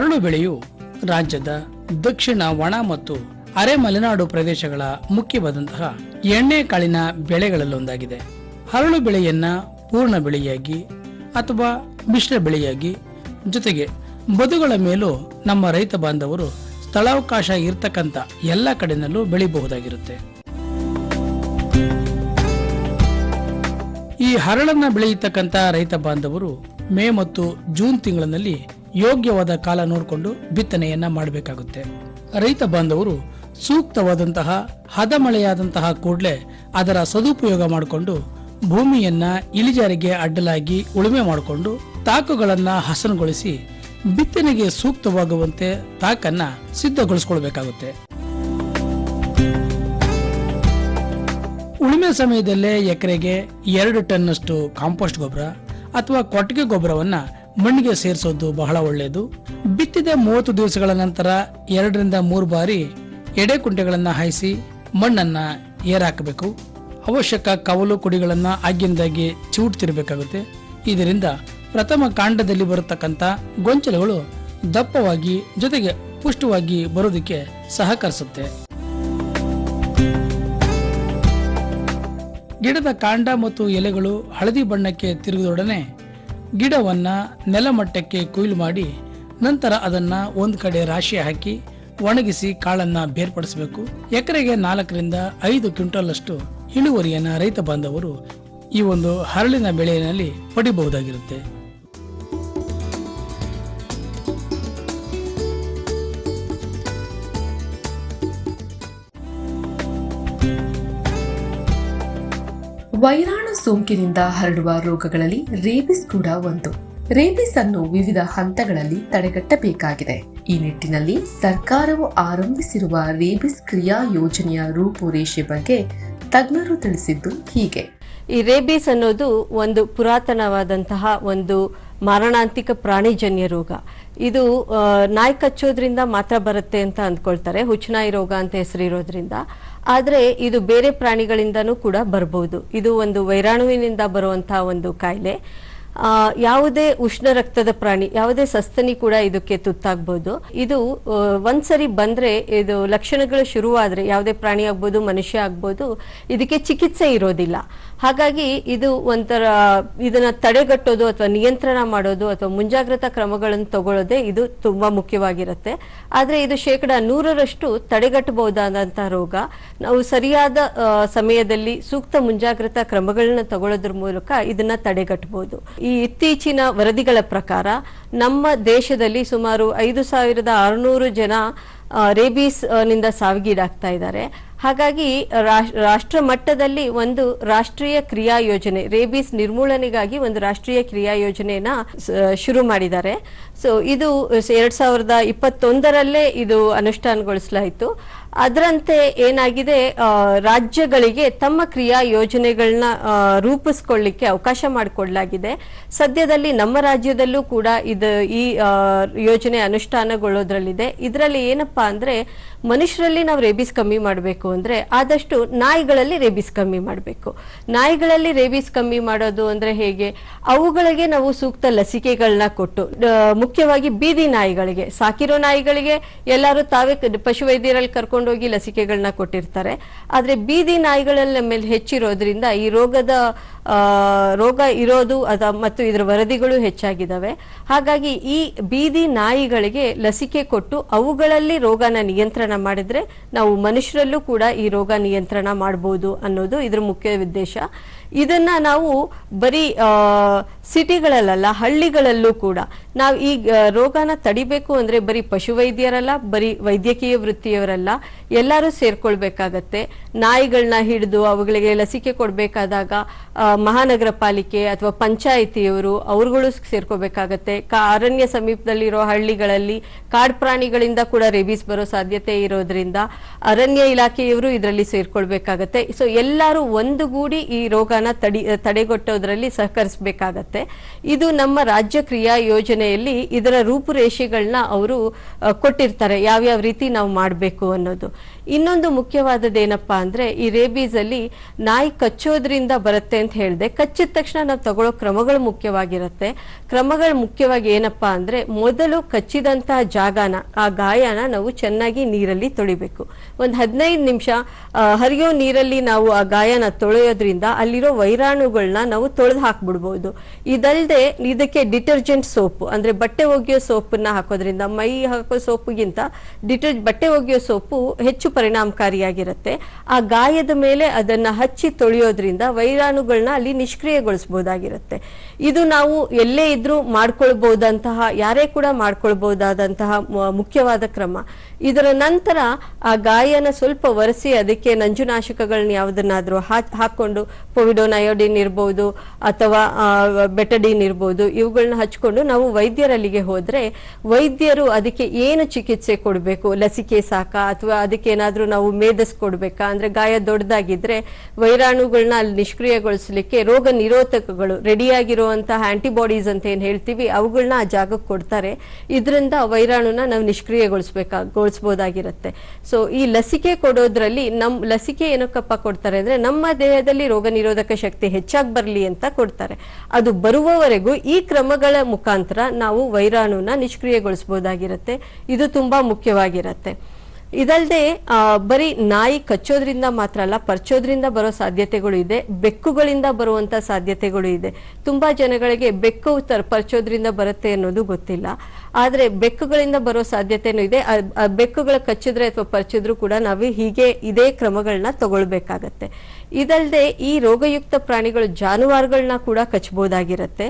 ಹರಳು ಬೆಳೆಯು ರಾಜ್ಯದ ದಕ್ಷಿಣ ಒಣ ಮತ್ತು ಅರೆ ಮಲೆನಾಡು ಪ್ರದೇಶಗಳ ಮುಖ್ಯವಾದಂತಹ ಎಣ್ಣೆಕಾಳಿನ ಬೆಳೆಗಳಲ್ಲೊಂದಾಗಿದೆ. ಹರಳು ಬೆಳೆಯನ್ನ ಪೂರ್ಣ ಬೆಳೆಯಾಗಿ ಅಥವಾ ಮಿಶ್ರ ಬೆಳೆಯಾಗಿ ಜೊತೆಗೆ ಬದುಗಳ ಮೇಲೂ ನಮ್ಮ ರೈತ ಬಾಂಧವರು ಸ್ಥಳಾವಕಾಶ ಇರ್ತಕ್ಕಂಥ ಎಲ್ಲ ಕಡೆನಲ್ಲೂ ಬೆಳಿಬಹುದಾಗಿರುತ್ತೆ. ಈ ಹರಳನ್ನ ಬೆಳೆಯತಕ್ಕಂತ ರೈತ ಬಾಂಧವರು ಮೇ ಮತ್ತು ಜೂನ್ ತಿಂಗಳಿನಲ್ಲಿ ಯೋಗ್ಯವಾದ ಕಾಲ ನೋಡಿಕೊಂಡು ಬಿತ್ತನೆಯನ್ನ ಮಾಡಬೇಕಾಗುತ್ತೆ. ರೈತ ಬಾಂಧವರು ಸೂಕ್ತವಾದಂತಹ ಹದ ಮಳೆಯಾದಂತಹ ಕೂಡಲೇ ಅದರ ಸದುಪಯೋಗ ಮಾಡಿಕೊಂಡು ಭೂಮಿಯನ್ನ ಇಳಿಜಾರಿಗೆ ಅಡ್ಡಲಾಗಿ ಉಳುಮೆ ಮಾಡಿಕೊಂಡು ತಾಕುಗಳನ್ನ ಹಸನುಗೊಳಿಸಿ ಬಿತ್ತನೆಗೆ ಸೂಕ್ತವಾಗುವಂತೆ ತಾಕನ್ನ ಸಿದ್ಧಗೊಳಿಸ್ಕೊಳ್ಬೇಕಾಗುತ್ತೆ. ಉಳುಮೆ ಸಮಯದಲ್ಲೇ ಎಕರೆಗೆ ಎರಡು ಟನ್ನಷ್ಟು ಕಾಂಪೋಸ್ಟ್ ಗೊಬ್ಬರ ಅಥವಾ ಕೊಟ್ಟಿಗೆ ಗೊಬ್ಬರವನ್ನ ಮಣ್ಣಿಗೆ ಸೇರಿಸೋದು ಬಹಳ ಒಳ್ಳೆಯದು. ಬಿತ್ತಿದ ಮೂವತ್ತು ದಿವಸಗಳ ನಂತರ ಎರಡರಿಂದ ಮೂರು ಬಾರಿ ಎಡೆ ಕುಂಟೆಗಳನ್ನ ಹಾಯಿಸಿ ಮಣ್ಣನ್ನ ಏರಾಕಬೇಕು. ಅವಶ್ಯಕ ಕವಲು ಕುಡಿಗಳನ್ನ ಆಗಿಂದಾಗಿ ಚಿವುಟ್ತಿರ್ಬೇಕಾಗುತ್ತೆ ಇದರಿಂದ ಪ್ರಥಮ ಕಾಂಡದಲ್ಲಿ ಬರತಕ್ಕಂತ ಗೊಂಚಲುಗಳು ದಪ್ಪವಾಗಿ ಜೊತೆಗೆ ಪುಷ್ಟವಾಗಿ ಬರೋದಕ್ಕೆ ಸಹಕರಿಸುತ್ತೆ. ಗಿಡದ ಕಾಂಡ ಮತ್ತು ಎಲೆಗಳು ಹಳದಿ ಬಣ್ಣಕ್ಕೆ ತಿರುಗಿದೊಡನೆ ಗಿಡವನ್ನ ನೆಲಮಟ್ಟಕ್ಕೆ ಕೊಯ್ಲು ಮಾಡಿ ನಂತರ ಅದನ್ನ ಒಂದು ಕಡೆ ರಾಶಿ ಹಾಕಿ ಒಣಗಿಸಿ ಕಾಳನ್ನ ಬೇರ್ಪಡಿಸಬೇಕು. ಎಕರೆಗೆ ನಾಲ್ಕರಿಂದ ಐದು ಕ್ವಿಂಟಲ್ ಅಷ್ಟು ಇಳುವರಿಯನ್ನ ರೈತ ಬಾಂಧವರು ಈ ಒಂದು ಹರಳಿನ ಬೆಳೆಯಲ್ಲಿ ಪಡಿಬಹುದಾಗಿರುತ್ತೆ. ವೈರಾಣು ಸೋಂಕಿನಿಂದ ಹರಡುವ ರೋಗಗಳಲ್ಲಿ ರೇಬಿಸ್ ಕೂಡ ಒಂದು. ರೇಬಿಸ್ ಅನ್ನು ವಿವಿಧ ಹಂತಗಳಲ್ಲಿ ತಡೆಗಟ್ಟಬೇಕಾಗಿದೆ. ಈ ನಿಟ್ಟಿನಲ್ಲಿ ಸರ್ಕಾರವು ಆರಂಭಿಸಿರುವ ರೇಬಿಸ್ ಕ್ರಿಯಾ ಯೋಜನೆಯ ರೂಪುರೇಷೆ ಬಗ್ಗೆ ತಜ್ಞರು ತಿಳಿಸಿದ್ದು ಹೀಗೆ. ಈ ರೇಬಿಸ್ ಅನ್ನೋದು ಒಂದು ಪುರಾತನವಾದಂತಹ ಒಂದು ಮಾರಣಾಂತಿಕ ಪ್ರಾಣಿಜನ್ಯ ರೋಗ. ಇದು ನಾಯಿ ಕಚ್ಚೋದ್ರಿಂದ ಮಾತ್ರ ಬರುತ್ತೆ ಅಂತ ಅಂದ್ಕೊಳ್ತಾರೆ. ಹುಚ್ಚುನಾಯಿ ರೋಗ ಅಂತ ಹೆಸರಿರೋದ್ರಿಂದ. ಆದರೆ ಇದು ಬೇರೆ ಪ್ರಾಣಿಗಳಿಂದನೂ ಕೂಡ ಬರಬಹುದು ಇದು ಒಂದು ವೈರಾಣುವಿನಿಂದ ಬರುವಂತಹ ಒಂದು ಕಾಯಿಲೆ. ಯಾವುದೇ ಉಷ್ಣ ರಕ್ತದ ಪ್ರಾಣಿ, ಯಾವುದೇ ಸಸ್ತನಿ ಕೂಡ ಇದಕ್ಕೆ ತುತ್ತಾಗ್ಬೋದು. ಇದು ಒಂದ್ಸರಿ ಬಂದ್ರೆ ಇದು ಲಕ್ಷಣಗಳು ಶುರುವಾದ್ರೆ, ಯಾವುದೇ ಪ್ರಾಣಿ ಆಗ್ಬೋದು, ಮನುಷ್ಯ ಆಗ್ಬೋದು, ಇದಕ್ಕೆ ಚಿಕಿತ್ಸೆ ಇರೋದಿಲ್ಲ. ಹಾಗಾಗಿ ಇದು ಒಂಥರ, ಇದನ್ನ ತಡೆಗಟ್ಟೋದು ಅಥವಾ ನಿಯಂತ್ರಣ ಮಾಡೋದು ಅಥವಾ ಮುಂಜಾಗ್ರತಾ ಕ್ರಮಗಳನ್ನು ತಗೊಳ್ಳೋದೇ ಇದು ತುಂಬಾ ಮುಖ್ಯವಾಗಿರುತ್ತೆ. ಆದ್ರೆ ಇದು ಶೇಕಡ ನೂರರಷ್ಟು ತಡೆಗಟ್ಟಬಹುದಾದಂತಹ ರೋಗ. ನಾವು ಸರಿಯಾದ ಸಮಯದಲ್ಲಿ ಸೂಕ್ತ ಮುಂಜಾಗ್ರತಾ ಕ್ರಮಗಳನ್ನ ತಗೊಳ್ಳೋದ್ರ ಮೂಲಕ ಇದನ್ನ ತಡೆಗಟ್ಟಬಹುದು. ಈ ಇತ್ತೀಚಿನ ವರದಿಗಳ ಪ್ರಕಾರ ನಮ್ಮ ದೇಶದಲ್ಲಿ ಸುಮಾರು ಐದು ಸಾವಿರದ ಆರುನೂರು ಜನ ರೇಬೀಸ್ನಿಂದ ಸಾವಿಗೀಡಾಗ್ತಾ ಇದ್ದಾರೆ. ಹಾಗಾಗಿ ರಾಷ್- ರಾಷ್ಟ್ರ ಮಟ್ಟದಲ್ಲಿ ಒಂದು ರಾಷ್ಟ್ರೀಯ ಕ್ರಿಯಾ ಯೋಜನೆ, ರೇಬಿಸ್ ನಿರ್ಮೂಲನೆಗಾಗಿ ಒಂದು ರಾಷ್ಟ್ರೀಯ ಕ್ರಿಯಾ ಯೋಜನೆಯನ್ನ ಶುರು ಮಾಡಿದ್ದಾರೆ. ಸೊ ಇದು ಎರಡ್ ಸಾವಿರದ ಇಪ್ಪತ್ತೊಂದರಲ್ಲೇ ಇದು ಅನುಷ್ಠಾನಗೊಳಿಸಲಾಯಿತು. ಅದರಂತೆ ಏನಾಗಿದೆ ರಾಜ್ಯಗಳಿಗೆ ತಮ್ಮ ಕ್ರಿಯಾ ಯೋಜನೆಗಳನ್ನ ರೂಪಿಸ್ಕೊಳ್ಳಿಕ್ಕೆ ಅವಕಾಶ ಮಾಡಿಕೊಡ್ಲಾಗಿದೆ. ಸದ್ಯದಲ್ಲಿ ನಮ್ಮ ರಾಜ್ಯದಲ್ಲೂ ಕೂಡ ಇದು, ಈ ಯೋಜನೆ ಅನುಷ್ಠಾನಗೊಳ್ಳೋದ್ರಲ್ಲಿದೆ. ಇದರಲ್ಲಿ ಏನಪ್ಪಾ ಅಂದ್ರೆ, ಮನುಷ್ಯರಲ್ಲಿ ನಾವು ರೇಬಿಸ್ ಕಮ್ಮಿ ಮಾಡಬೇಕು ಅಂದ್ರೆ ಆದಷ್ಟು ನಾಯಿಗಳಲ್ಲಿ ರೇಬಿಸ್ ಕಮ್ಮಿ ಮಾಡಬೇಕು. ನಾಯಿಗಳಲ್ಲಿ ರೇಬಿಸ್ ಕಮ್ಮಿ ಮಾಡೋದು ಅಂದ್ರೆ ಹೇಗೆ? ಅವುಗಳಿಗೆ ನಾವು ಸೂಕ್ತ ಲಸಿಕೆಗಳನ್ನ ಕೊಟ್ಟು ಮುಖ್ಯವಾಗಿ ಬೀದಿ ನಾಯಿಗಳಿಗೆ, ಸಾಕಿರೋ ನಾಯಿಗಳಿಗೆ ಎಲ್ಲರೂ ತಾವೇ ಪಶುವೈದ್ಯರಲ್ಲಿ ಪಶುವೈದ್ಯರಲ್ಲಿ ಕರ್ಕೊಂಡೋಗಿ ಲಸಿಕೆಗಳನ್ನ ಕೊಟ್ಟಿರ್ತಾರೆ. ಆದರೆ ಬೀದಿ ನಾಯಿಗಳಲ್ಲಿ ಮೇಲೆ ಹೆಚ್ಚಿರೋದ್ರಿಂದ ಈ ರೋಗದ ರೋಗ ಇರೋದು ಅದ ಮತ್ತು ಇದರ ವರದಿಗಳು ಹೆಚ್ಚಾಗಿದ್ದಾವೆ ಹಾಗಾಗಿ ಈ ಬೀದಿ ನಾಯಿಗಳಿಗೆ ಲಸಿಕೆ ಕೊಟ್ಟು ಅವುಗಳಲ್ಲಿ ರೋಗನ ನಿಯಂತ್ರಣ ಮಾಡಿದ್ರೆ ನಾವು ಮನುಷ್ಯರಲ್ಲೂ ಕೂಡ ಈ ರೋಗ ನಿಯಂತ್ರಣ ಮಾಡಬಹುದು ಅನ್ನೋದು ಇದ್ರ ಮುಖ್ಯ ಉದ್ದೇಶ. ಇದನ್ನ ನಾವು ಬರೀ ಸಿಟಿಗಳಲ್ಲ ಹಳ್ಳಿಗಳಲ್ಲೂ ಕೂಡ. ನಾವು ಈ ರೋಗನ ತಡಿಬೇಕು ಅಂದ್ರೆ ಬರೀ ಪಶುವೈದ್ಯರಲ್ಲ, ಬರೀ ವೈದ್ಯಕೀಯ ವೃತ್ತಿಯವರಲ್ಲ, ಎಲ್ಲರೂ ಸೇರ್ಕೊಳ್ಬೇಕಾಗತ್ತೆ. ನಾಯಿಗಳನ್ನ ಹಿಡಿದು ಅವುಗಳಿಗೆ ಲಸಿಕೆ ಕೊಡಬೇಕಾದಾಗ ಮಹಾನಗರ ಪಾಲಿಕೆ ಅಥವಾ ಪಂಚಾಯಿತಿಯವರು ಅವ್ರುಗಳು ಸೇರ್ಕೋಬೇಕಾಗತ್ತೆ. ಅರಣ್ಯ ಸಮೀಪದಲ್ಲಿರೋ ಹಳ್ಳಿಗಳಲ್ಲಿ ಕಾಡು ಪ್ರಾಣಿಗಳಿಂದ ಕೂಡ ರೇಬೀಸ್ ಬರೋ ಸಾಧ್ಯತೆ ಇರೋದ್ರಿಂದ ಅರಣ್ಯ ಇಲಾಖೆಯವರು ಇದರಲ್ಲಿ ಸೇರ್ಕೊಳ್ಬೇಕಾಗತ್ತೆ. ಸೊ ಎಲ್ಲರೂ ಒಂದುಗೂಡಿ ಈ ರೋಗನ ತಡಿ, ತಡೆಗಟ್ಟೋದ್ರಲ್ಲಿ ಸಹಕರಿಸಬೇಕಾಗತ್ತೆ. ಇದು ನಮ್ಮ ರಾಜ್ಯ ಕ್ರಿಯಾ ಯೋಜನೆಯಲ್ಲಿ ಇದರ ರೂಪುರೇಷೆಗಳನ್ನ ಅವರು ಕೊಟ್ಟಿರ್ತಾರೆ. ಯಾವ್ಯಾವ ರೀತಿ ನಾವು ಮಾಡಬೇಕು ಅನ್ನೋದು. ಇನ್ನೊಂದು ಮುಖ್ಯವಾದದ್ದೇನಪ್ಪ ಅಂದ್ರೆ, ಈ ರೇಬೀಸ್ ಅಲ್ಲಿ ನಾಯಿ ಕಚ್ಚೋದ್ರಿಂದ ಬರುತ್ತೆ ಅಂತ ಹೇಳಿದೆ. ಕಚ್ಚಿದ ತಕ್ಷಣ ನಾವು ತಗೊಳ್ಳೋ ಕ್ರಮಗಳು ಮುಖ್ಯವಾಗಿರುತ್ತೆ. ಕ್ರಮಗಳು ಮುಖ್ಯವಾಗಿ ಏನಪ್ಪಾ ಅಂದ್ರೆ, ಮೊದಲು ಕಚ್ಚಿದಂತಹ ಜಾಗನ, ಆ ಗಾಯನ ನಾವು ಚೆನ್ನಾಗಿ ನೀರಲ್ಲಿ ತೊಳಿಬೇಕು. ಒಂದು ಹದಿನೈದು ನಿಮಿಷ ಹರಿಯೋ ನೀರಲ್ಲಿ ನಾವು ಆ ಗಾಯನ ತೊಳೆಯೋದ್ರಿಂದ ಅಲ್ಲಿರೋ ವೈರಾಣುಗಳನ್ನ ನಾವು ತೊಳೆದು ಹಾಕ್ಬಿಡ್ಬೋದು. ಇದಲ್ಲದೆ ಇದಕ್ಕೆ ಡಿಟರ್ಜೆಂಟ್ ಸೋಪ್, ಅಂದ್ರೆ ಬಟ್ಟೆ ಒಗೆಯೋ ಸೋಪನ್ನ ಹಾಕೋದ್ರಿಂದ, ಮೈ ಹಾಕೋ ಸೋಪ್ಗಿಂತ ಡಿಟರ್, ಬಟ್ಟೆ ಒಗೆಯೋ ಸೋಪು ಹೆಚ್ಚು ಪರಿಣಾಮಕಾರಿಯಾಗಿರುತ್ತೆ. ಆ ಗಾಯದ ಮೇಲೆ ಅದನ್ನ ಹಚ್ಚಿ ತೊಳೆಯೋದ್ರಿಂದ ವೈರಾಣುಗಳನ್ನ ಅಲ್ಲಿ ನಿಷ್ಕ್ರಿಯಗೊಳಿಸಬಹುದಾಗಿರುತ್ತೆ ಇದು ನಾವು ಎಲ್ಲೇ ಇದ್ರೂ ಮಾಡ್ಕೊಳ್ಬಹುದಂತಹ ಯಾರೇ ಕೂಡ ಮಾಡ್ಕೊಳ್ಬಹುದಾದಂತಹ ಮುಖ್ಯವಾದ ಕ್ರಮ. ಇದರ ನಂತರ ಆ ಗಾಯನ ಸ್ವಲ್ಪ ಒರೆಸಿ, ಅದಕ್ಕೆ ನಂಜುನಾಶಕಗಳನ್ನ ಯಾವುದನ್ನಾದ್ರೂ ಹಾಕೊಂಡು ಹಾಕೊಂಡು ಪೊವಿಡೋನ್ ಅಯೋಡಿನ್ ಇರ್ಬೋದು ಅಥವಾ ಬೆಟಡಿನ್ ಇರ್ಬೋದು ಇವುಗಳನ್ನ ಹಚ್ಕೊಂಡು ನಾವು ವೈದ್ಯರಲ್ಲಿಗೆ ಹೋದ್ರೆ ವೈದ್ಯರು ಅದಕ್ಕೆ ಏನು ಚಿಕಿತ್ಸೆ ಕೊಡಬೇಕು? ಲಸಿಕೆ ಸಾಕ ಅಥವಾ ಅದಕ್ಕೆ ಏನಾದ್ರೂ ನಾವು ಮೇಧಸ್ ಕೊಡ್ಬೇಕಾ? ಅಂದ್ರೆ ಗಾಯ ದೊಡ್ಡದಾಗಿದ್ರೆ ವೈರಾಣುಗಳನ್ನ ಅಲ್ಲಿ ನಿಷ್ಕ್ರಿಯಗೊಳಿಸಲಿಕ್ಕೆ ರೋಗ ನಿರೋಧಕಗಳು, ರೆಡಿಯಾಗಿರುವಂತಹ ಆಂಟಿಬಾಡೀಸ್ ಅಂತ ಏನ್ ಹೇಳ್ತೀವಿ ಅವುಗಳನ್ನ ಆ ಜಾಗಕ್ಕೆ ಕೊಡ್ತಾರೆ. ಇದರಿಂದ ವೈರಾಣುನ ನಾವು ನಿಷ್ಕ್ರಿಯಗೊಳಿಸಬೇಕಾಗೊಳಿಸಬಹುದಾಗಿರುತ್ತೆ ಸೊ ಈ ಲಸಿಕೆ ಕೊಡೋದ್ರಲ್ಲಿ ನಮ್, ಲಸಿಕೆ ಏನಕ್ಕಪ್ಪ ಕೊಡ್ತಾರೆ ಅಂದ್ರೆ ನಮ್ಮ ದೇಹದಲ್ಲಿ ರೋಗ ಶಕ್ತಿ ಹೆಚ್ಚಾಗಿ ಬರಲಿ ಅಂತ ಕೊಡ್ತಾರೆ. ಅದು ಬರುವವರೆಗೂ ಈ ಕ್ರಮಗಳ ಮುಖಾಂತರ ನಾವು ವೈರಾಣುನ ನಿಷ್ಕ್ರಿಯಗೊಳಿಸಬಹುದಾಗಿರುತ್ತೆ ಇದು ತುಂಬಾ ಮುಖ್ಯವಾಗಿರುತ್ತೆ. ಇದಲ್ಲದೆ ಬರೀ ನಾಯಿ ಕಚ್ಚೋದ್ರಿಂದ ಮಾತ್ರ ಅಲ್ಲ, ಪರ್ಚೋದ್ರಿಂದ ಬರೋ ಸಾಧ್ಯತೆಗಳು ಇದೆ, ಬೆಕ್ಕುಗಳಿಂದ ಬರುವಂತ ಸಾಧ್ಯತೆಗಳು ಇದೆ. ತುಂಬಾ ಜನಗಳಿಗೆ ಬೆಕ್ಕು ಪರ್ಚೋದ್ರಿಂದ ಬರುತ್ತೆ ಅನ್ನೋದು ಗೊತ್ತಿಲ್ಲ. ಆದ್ರೆ ಬೆಕ್ಕುಗಳಿಂದ ಬರೋ ಸಾಧ್ಯತೆನೂ ಇದೆ. ಬೆಕ್ಕುಗಳ ಕಚ್ಚಿದ್ರೆ ಅಥವಾ ಪರ್ಚಿದ್ರು ಕೂಡ ನಾವು ಹೀಗೆ ಇದೇ ಕ್ರಮಗಳನ್ನ ತಗೊಳ್ಬೇಕಾಗತ್ತೆ. ಇದಲ್ಲದೆ ಈ ರೋಗಯುಕ್ತ ಪ್ರಾಣಿಗಳು ಜಾನುವಾರುಗಳನ್ನ ಕೂಡ ಕಚ್ಚಬಹುದಾಗಿರುತ್ತೆ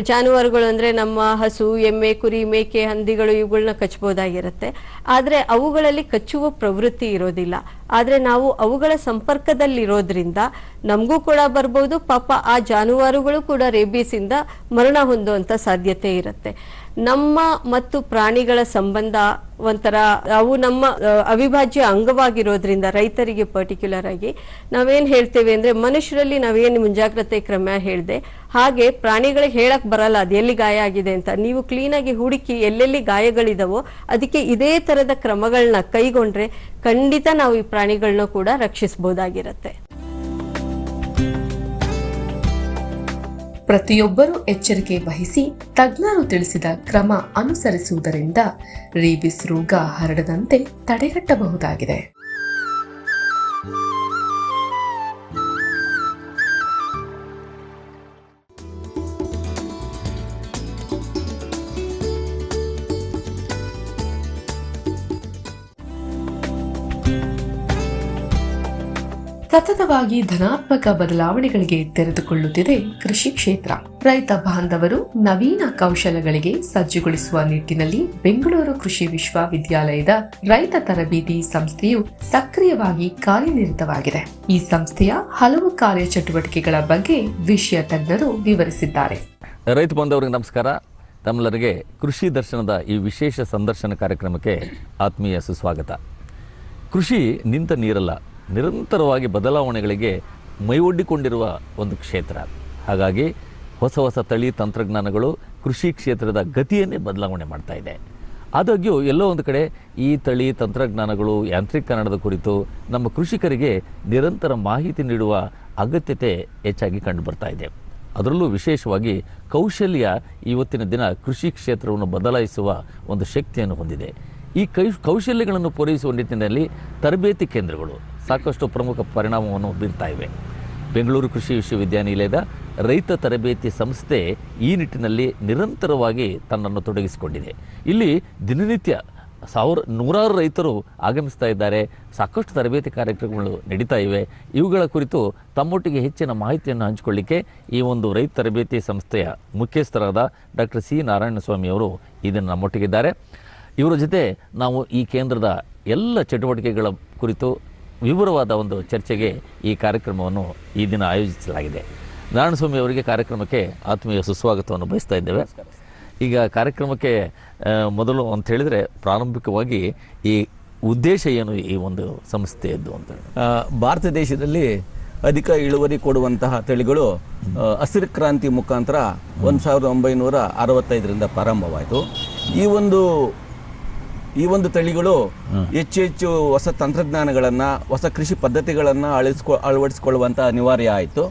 ಜಾನುವಾರುಗಳು ಅಂದ್ರೆ ನಮ್ಮ ಹಸು, ಎಮ್ಮೆ, ಕುರಿ, ಮೇಕೆ, ಹಂದಿಗಳು ಇವುಗಳನ್ನ ಕಚ್ಚಬಹುದಾಗಿರುತ್ತೆ ಆದ್ರೆ ಅವುಗಳಲ್ಲಿ ಕಚ್ಚುವ ಪ್ರವೃತ್ತಿ ಇರೋದಿಲ್ಲ. ಆದ್ರೆ ನಾವು ಅವುಗಳ ಸಂಪರ್ಕದಲ್ಲಿರೋದ್ರಿಂದ ನಮಗೂ ಕೂಡ ಬರ್ಬೋದು. ಪಾಪ ಆ ಜಾನುವಾರುಗಳು ಕೂಡ ರೇಬೀಸ್ ಇಂದ ಮರಣ ಹೊಂದುವಂತ ಸಾಧ್ಯತೆ ಇರುತ್ತೆ. ನಮ್ಮ ಮತ್ತು ಪ್ರಾಣಿಗಳ ಸಂಬಂಧ ಒಂಥರ, ಅವು ನಮ್ಮ ಅವಿಭಾಜ್ಯ ಅಂಗವಾಗಿರೋದ್ರಿಂದ ರೈತರಿಗೆ ಪರ್ಟಿಕ್ಯುಲರ್ ಆಗಿ ನಾವೇನ್ ಹೇಳ್ತೇವೆ ಅಂದ್ರೆ ಮನುಷ್ಯರಲ್ಲಿ ನಾವೇನು ಮುಂಜಾಗ್ರತೆ ಕ್ರಮ ಹೇಳಿದೆ, ಹಾಗೆ ಪ್ರಾಣಿಗಳಿಗೆ ಹೇಳಕ್ ಬರಲ್ಲ ಅದು ಎಲ್ಲಿ ಗಾಯ ಆಗಿದೆ ಅಂತ. ನೀವು ಕ್ಲೀನಾಗಿ ಹುಡುಕಿ ಎಲ್ಲೆಲ್ಲಿ ಗಾಯಗಳಿದಾವೋ ಅದಕ್ಕೆ ಇದೇ ತರದ ಕ್ರಮಗಳನ್ನ ಕೈಗೊಂಡ್ರೆ ಖಂಡಿತ ನಾವು ಈ ಪ್ರಾಣಿಗಳನ್ನ ಕೂಡ ರಕ್ಷಿಸಬಹುದಾಗಿರತ್ತೆ ಪ್ರತಿಯೊಬ್ಬರೂ ಎಚ್ಚರಿಕೆ ವಹಿಸಿ ತಜ್ಞರು ತಿಳಿಸಿದ ಕ್ರಮ ಅನುಸರಿಸುವುದರಿಂದ ರೇಬಿಸ್ ರೋಗ ಹರಡದಂತೆ ತಡೆಗಟ್ಟಬಹುದಾಗಿದೆ. ಸತತವಾಗಿ ಧನಾತ್ಮಕ ಬದಲಾವಣೆಗಳಿಗೆ ತೆರೆದುಕೊಳ್ಳುತ್ತಿದೆ ಕೃಷಿ ಕ್ಷೇತ್ರ. ರೈತ ಬಾಂಧವರು ನವೀನ ಕೌಶಲಗಳಿಗೆ ಸಜ್ಜುಗೊಳಿಸುವ ನಿಟ್ಟಿನಲ್ಲಿ ಬೆಂಗಳೂರು ಕೃಷಿ ವಿಶ್ವವಿದ್ಯಾಲಯದ ರೈತ ತರಬೇತಿ ಸಂಸ್ಥೆಯು ಸಕ್ರಿಯವಾಗಿ ಕಾರ್ಯನಿರತವಾಗಿದೆ. ಈ ಸಂಸ್ಥೆಯ ಹಲವು ಕಾರ್ಯಚಟುವಟಿಕೆಗಳ ಬಗ್ಗೆ ವಿಷಯ ತಜ್ಞರು ವಿವರಿಸಿದ್ದಾರೆ. ರೈತ ಬಾಂಧವರಿಗೆ ನಮಸ್ಕಾರ. ತಮ್ಮೆಲ್ಲರಿಗೆ ಕೃಷಿ ದರ್ಶನದ ಈ ವಿಶೇಷ ಸಂದರ್ಶನ ಕಾರ್ಯಕ್ರಮಕ್ಕೆ ಆತ್ಮೀಯ ಸುಸ್ವಾಗತ. ಕೃಷಿ ನಿಂತ ನೀರಲ್ಲ ನಿರಂತರವಾಗಿ ಬದಲಾವಣೆಗಳಿಗೆ ಮೈವೊಡ್ಡಿಕೊಂಡಿರುವ ಒಂದು ಕ್ಷೇತ್ರ. ಹಾಗಾಗಿ ಹೊಸ ಹೊಸ ತಳಿ ತಂತ್ರಜ್ಞಾನಗಳು ಕೃಷಿ ಕ್ಷೇತ್ರದ ಗತಿಯನ್ನೇ ಬದಲಾವಣೆ ಮಾಡ್ತಾ ಇದೆ. ಆದಾಗ್ಯೂ ಎಲ್ಲೋ ಒಂದು ಕಡೆ ಈ ತಳಿ ತಂತ್ರಜ್ಞಾನಗಳು ಯಾಂತ್ರೀಕರಣದ ಕುರಿತು ನಮ್ಮ ಕೃಷಿಕರಿಗೆ ನಿರಂತರ ಮಾಹಿತಿ ನೀಡುವ ಅಗತ್ಯತೆ ಹೆಚ್ಚಾಗಿ ಕಂಡು ಬರ್ತಾ ಇದೆ. ಅದರಲ್ಲೂ ವಿಶೇಷವಾಗಿ ಕೌಶಲ್ಯ ಇವತ್ತಿನ ದಿನ ಕೃಷಿ ಕ್ಷೇತ್ರವನ್ನು ಬದಲಾಯಿಸುವ ಒಂದು ಶಕ್ತಿಯನ್ನು ಹೊಂದಿದೆ. ಈ ಕೈ ಕೌಶಲ್ಯಗಳನ್ನು ಪೂರೈಸುವ ನಿಟ್ಟಿನಲ್ಲಿ ತರಬೇತಿ ಕೇಂದ್ರಗಳು ಸಾಕಷ್ಟು ಪ್ರಮುಖ ಪರಿಣಾಮವನ್ನು ಬೀರ್ತಾ ಇವೆ. ಬೆಂಗಳೂರು ಕೃಷಿ ವಿಶ್ವವಿದ್ಯಾನಿಲಯದ ರೈತ ತರಬೇತಿ ಸಂಸ್ಥೆ ಈ ನಿಟ್ಟಿನಲ್ಲಿ ನಿರಂತರವಾಗಿ ತನ್ನನ್ನು ತೊಡಗಿಸಿಕೊಂಡಿದೆ. ಇಲ್ಲಿ ದಿನನಿತ್ಯ ಸಾವಿರ, ನೂರಾರು ರೈತರು ಆಗಮಿಸ್ತಾ ಇದ್ದಾರೆ. ಸಾಕಷ್ಟು ತರಬೇತಿ ಕಾರ್ಯಕ್ರಮಗಳು ನಡೀತಾ ಇವೆ. ಇವುಗಳ ಕುರಿತು ತಮ್ಮೊಟ್ಟಿಗೆ ಹೆಚ್ಚಿನ ಮಾಹಿತಿಯನ್ನು ಹಂಚಿಕೊಳ್ಳಿಕ್ಕೆ ಈ ಒಂದು ರೈತ ತರಬೇತಿ ಸಂಸ್ಥೆಯ ಮುಖ್ಯಸ್ಥರಾದ ಡಾಕ್ಟರ್ ಸಿ ನಾರಾಯಣಸ್ವಾಮಿ ಅವರು ಇದನ್ನು ನಮ್ಮೊಟ್ಟಿಗಿದ್ದಾರೆ. ಇವರ ಜೊತೆ ನಾವು ಈ ಕೇಂದ್ರದ ಎಲ್ಲ ಚಟುವಟಿಕೆಗಳ ಕುರಿತು ವಿವರವಾದ ಒಂದು ಚರ್ಚೆಗೆ ಈ ಕಾರ್ಯಕ್ರಮವನ್ನು ಈ ದಿನ ಆಯೋಜಿಸಲಾಗಿದೆ. ನಾರಾಯಣಸ್ವಾಮಿ ಅವರಿಗೆ ಕಾರ್ಯಕ್ರಮಕ್ಕೆ ಆತ್ಮೀಯ ಸುಸ್ವಾಗತವನ್ನು ಬಯಸ್ತಾ ಇದ್ದೇವೆ. ಈಗ ಕಾರ್ಯಕ್ರಮಕ್ಕೆ ಮೊದಲು ಅಂತ ಹೇಳಿದರೆ ಪ್ರಾರಂಭಿಕವಾಗಿ ಈ ಉದ್ದೇಶ ಏನು ಈ ಒಂದು ಸಂಸ್ಥೆಯದ್ದು ಅಂತ? ಭಾರತ ದೇಶದಲ್ಲಿ ಅಧಿಕ ಇಳುವರಿ ಕೊಡುವಂತಹ ತಳಿಗಳು ಹಸಿರು ಕ್ರಾಂತಿ ಮುಖಾಂತರ ಒಂದು ಸಾವಿರದ ಒಂಬೈನೂರ ಅರವತ್ತೈದರಿಂದ ಪ್ರಾರಂಭವಾಯಿತು. ಈ ಒಂದು ಈ ಒಂದು ತಳಿಗಳು ಹೆಚ್ಚು ಹೆಚ್ಚು ಹೊಸ ತಂತ್ರಜ್ಞಾನಗಳನ್ನ, ಹೊಸ ಕೃಷಿ ಪದ್ಧತಿಗಳನ್ನ ಅಳಿಸ್ಕೊ, ಅಳವಡಿಸಿಕೊಳ್ಳುವಂತ ಅನಿವಾರ್ಯ ಆಯಿತು.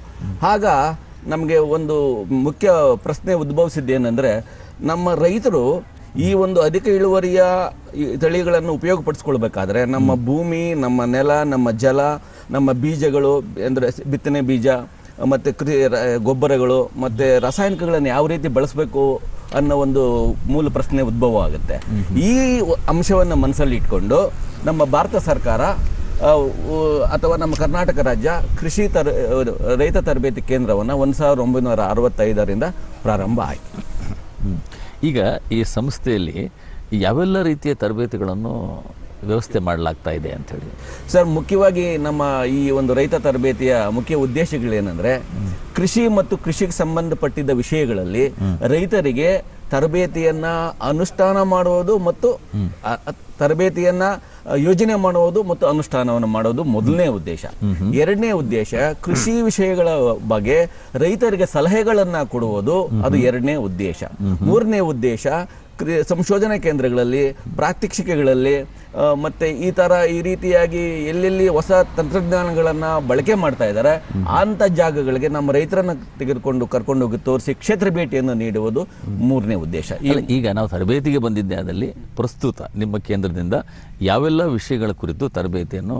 ಆಗ ನಮಗೆ ಒಂದು ಮುಖ್ಯ ಪ್ರಶ್ನೆ ಉದ್ಭವಿಸಿದ್ದೇನೆಂದರೆ, ನಮ್ಮ ರೈತರು ಈ ಒಂದು ಅಧಿಕ ಇಳುವರಿಯ ತಳಿಗಳನ್ನು ಉಪಯೋಗಪಡಿಸ್ಕೊಳ್ಬೇಕಾದ್ರೆ ನಮ್ಮ ಭೂಮಿ, ನಮ್ಮ ನೆಲ, ನಮ್ಮ ಜಲ, ನಮ್ಮ ಬೀಜಗಳು, ಅಂದರೆ ಬಿತ್ತನೆ ಬೀಜ ಮತ್ತು ಕೃ ಗೊಬ್ಬರಗಳು ಮತ್ತು ರಾಸಾಯನಿಕಗಳನ್ನು ಯಾವ ರೀತಿ ಬಳಸಬೇಕು ಅನ್ನೋ ಒಂದು ಮೂಲ ಪ್ರಶ್ನೆ ಉದ್ಭವ ಆಗುತ್ತೆ. ಈ ಅಂಶವನ್ನು ಮನಸ್ಸಲ್ಲಿ ಇಟ್ಕೊಂಡು ನಮ್ಮ ಭಾರತ ಸರ್ಕಾರ ಅಥವಾ ನಮ್ಮ ಕರ್ನಾಟಕ ರಾಜ್ಯ ಕೃಷಿ ತರ ರೈತ ತರಬೇತಿ ಕೇಂದ್ರವನ್ನು ಒಂದು ಸಾವಿರದ ಒಂಬೈನೂರ ಅರವತ್ತೈದರಿಂದ ಪ್ರಾರಂಭ ಆಯಿತು. ಈಗ ಈ ಸಂಸ್ಥೆಯಲ್ಲಿ ಯಾವೆಲ್ಲ ರೀತಿಯ ತರಬೇತಿಗಳನ್ನು ವ್ಯವಸ್ಥೆ ಮಾಡಲಾಗ್ತಾ ಇದೆ ಅಂಥೇಳಿ ಸರ್, ಮುಖ್ಯವಾಗಿ ನಮ್ಮ ಈ ಒಂದು ರೈತ ತರಬೇತಿಯ ಮುಖ್ಯ ಉದ್ದೇಶಗಳೇನೆಂದ್ರೆ, ಕೃಷಿ ಮತ್ತು ಕೃಷಿಗೆ ಸಂಬಂಧಪಟ್ಟಿದ್ದ ವಿಷಯಗಳಲ್ಲಿ ರೈತರಿಗೆ ತರಬೇತಿಯನ್ನ ಅನುಷ್ಠಾನ ಮಾಡುವುದು ಮತ್ತು ತರಬೇತಿಯನ್ನ ಯೋಜನೆ ಮಾಡುವುದು ಮತ್ತು ಅನುಷ್ಠಾನವನ್ನು ಮಾಡೋದು ಮೊದಲನೇ ಉದ್ದೇಶ. ಎರಡನೇ ಉದ್ದೇಶ, ಕೃಷಿ ವಿಷಯಗಳ ಬಗ್ಗೆ ರೈತರಿಗೆ ಸಲಹೆಗಳನ್ನ ಕೊಡುವುದು ಅದು ಎರಡನೇ ಉದ್ದೇಶ. ಮೂರನೇ ಉದ್ದೇಶ ಸಂಶೋಧನಾ ಕೇಂದ್ರಗಳಲ್ಲಿ, ಪ್ರಾತ್ಯಕ್ಷಿಕೆಗಳಲ್ಲಿ ಮತ್ತೆ ಈ ತರ ಈ ರೀತಿಯಾಗಿ ಎಲ್ಲೆಲ್ಲಿ ಹೊಸ ತಂತ್ರಜ್ಞಾನಗಳನ್ನ ಬಳಕೆ ಮಾಡ್ತಾ ಇದ್ದಾರೆ ಅಂತ ಜಾಗಗಳಿಗೆ ನಮ್ಮ ರೈತರನ್ನ ತೆಗೆದುಕೊಂಡು ಕರ್ಕೊಂಡು ಹೋಗಿ ತೋರಿಸಿ ಕ್ಷೇತ್ರ ಭೇಟಿಯನ್ನು ನೀಡುವುದು ಮೂರನೇ ಉದ್ದೇಶ. ಈಗ ನಾವು ತರಬೇತಿಗೆ ಬಂದಿದ್ದೆ ಅದಲ್ಲಿ ಪ್ರಸ್ತುತ ನಿಮ್ಮ ಕೇಂದ್ರದಿಂದ ಯಾವೆಲ್ಲ ವಿಷಯಗಳ ಕುರಿತು ತರಬೇತಿಯನ್ನು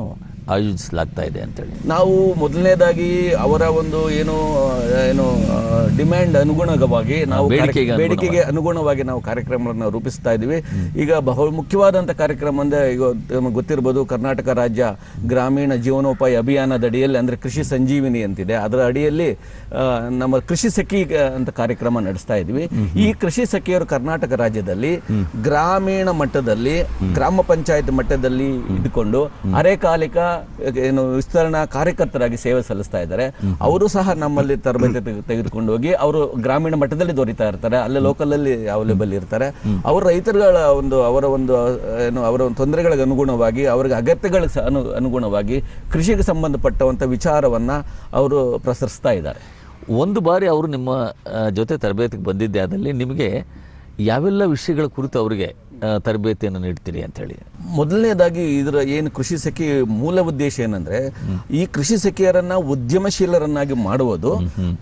ಆಯೋಜಿಸಲಾಗ್ತಾ ಇದೆ ಅಂತೇಳಿ. ನಾವು ಮೊದಲನೇದಾಗಿ ಅವರ ಒಂದು ಏನು ಏನು ಡಿಮ್ಯಾಂಡ್ ಅನುಗುಣವಾಗಿ ನಾವು ಬೇಡಿಕೆಗೆ ಅನುಗುಣವಾಗಿ. ನಾವು ಕಾರ್ಯಕ್ರಮಗಳನ್ನು ರೂಪಿಸ್ತಾ ಇದ್ದೀವಿ. ಈಗ ಬಹು ಮುಖ್ಯವಾದಂಥ ಕಾರ್ಯಕ್ರಮ ಅಂದ್ರೆ ಗೊತ್ತಿರ್ಬೋದು ಕರ್ನಾಟಕ ರಾಜ್ಯ ಗ್ರಾಮೀಣ ಜೀವನೋಪಾಯ ಅಭಿಯಾನದ ಅಡಿಯಲ್ಲಿ ಅಂದ್ರೆ ಕೃಷಿ ಸಂಜೀವಿನಿ ಅಂತಿದೆ. ಅದರ ಅಡಿಯಲ್ಲಿ ನಮ್ಮ ಕೃಷಿ ಸಖಿ ಅಂತ ಕಾರ್ಯಕ್ರಮ ನಡೆಸ್ತಾ ಇದ್ವಿ. ಈ ಕೃಷಿ ಸಖಿಯರು ಕರ್ನಾಟಕ ರಾಜ್ಯದಲ್ಲಿ ಗ್ರಾಮೀಣ ಮಟ್ಟದಲ್ಲಿ ಗ್ರಾಮ ಪಂಚಾಯತ್ ಮಟ್ಟದಲ್ಲಿ ಇದ್ದುಕೊಂಡು ಅರೆಕಾಲಿಕ ಏನು ವಿಸ್ತರಣಾ ಕಾರ್ಯಕರ್ತರಾಗಿ ಸೇವೆ ಸಲ್ಲಿಸ್ತಾ ಇದ್ದಾರೆ. ಅವರು ಸಹ ನಮ್ಮಲ್ಲಿ ತರಬೇತಿ ತೆಗೆ- ತೆಗೆದುಕೊಂಡು ಹೋಗಿ ಅವರು ಗ್ರಾಮೀಣ ಮಟ್ಟದಲ್ಲಿ ದೊರೀತಾ ಇರ್ತಾರೆ. ಅಲ್ಲೇ ಲೋಕಲ್ ಅಲ್ಲಿ ಅವೈಲೇಬಲ್ ಇರ್ತಾರೆ. ಅವರು ರೈತರುಗಳ ಒಂದು ಅವರ ಒಂದು ಏನು ಅವರ ಒಂದು ತೊಂದರೆಗಳಿಗೆ ಅನುಗುಣವಾಗಿ, ಅವ್ರಿಗೆ ಅಗತ್ಯಗಳಿಗೆ ಸ- ಅನು, ಅನುಗುಣವಾಗಿ ಕೃಷಿಗೆ ಸಂಬಂಧಪಟ್ಟವಂಥ ವಿಚಾರವನ್ನು ಅವರು ಪ್ರಸರಿಸ್ತಾ ಇದ್ದಾರೆ. ಒಂದು ಬಾರಿ ಅವರು ನಿಮ್ಮ ಜೊತೆ ತರಬೇತಿಗೆ ಬಂದಿದ್ದೆ ಆದಲ್ಲಿ ನಿಮಗೆ ಯಾವೆಲ್ಲ ವಿಷಯಗಳ ಕುರಿತು ಅವರಿಗೆ ತರಬೇತಿಯನ್ನು ನೀಡ್ತೀರಿ ಅಂತೇಳಿ ಮೊದಲನೇದಾಗಿ ಇದರ ಏನು ಕೃಷಿ ಸಖಿ ಮೂಲ ಉದ್ದೇಶ ಏನಂದ್ರೆ, ಈ ಕೃಷಿ ಸಖಿಯರನ್ನ ಉದ್ಯಮಶೀಲರನ್ನಾಗಿ ಮಾಡುವುದು,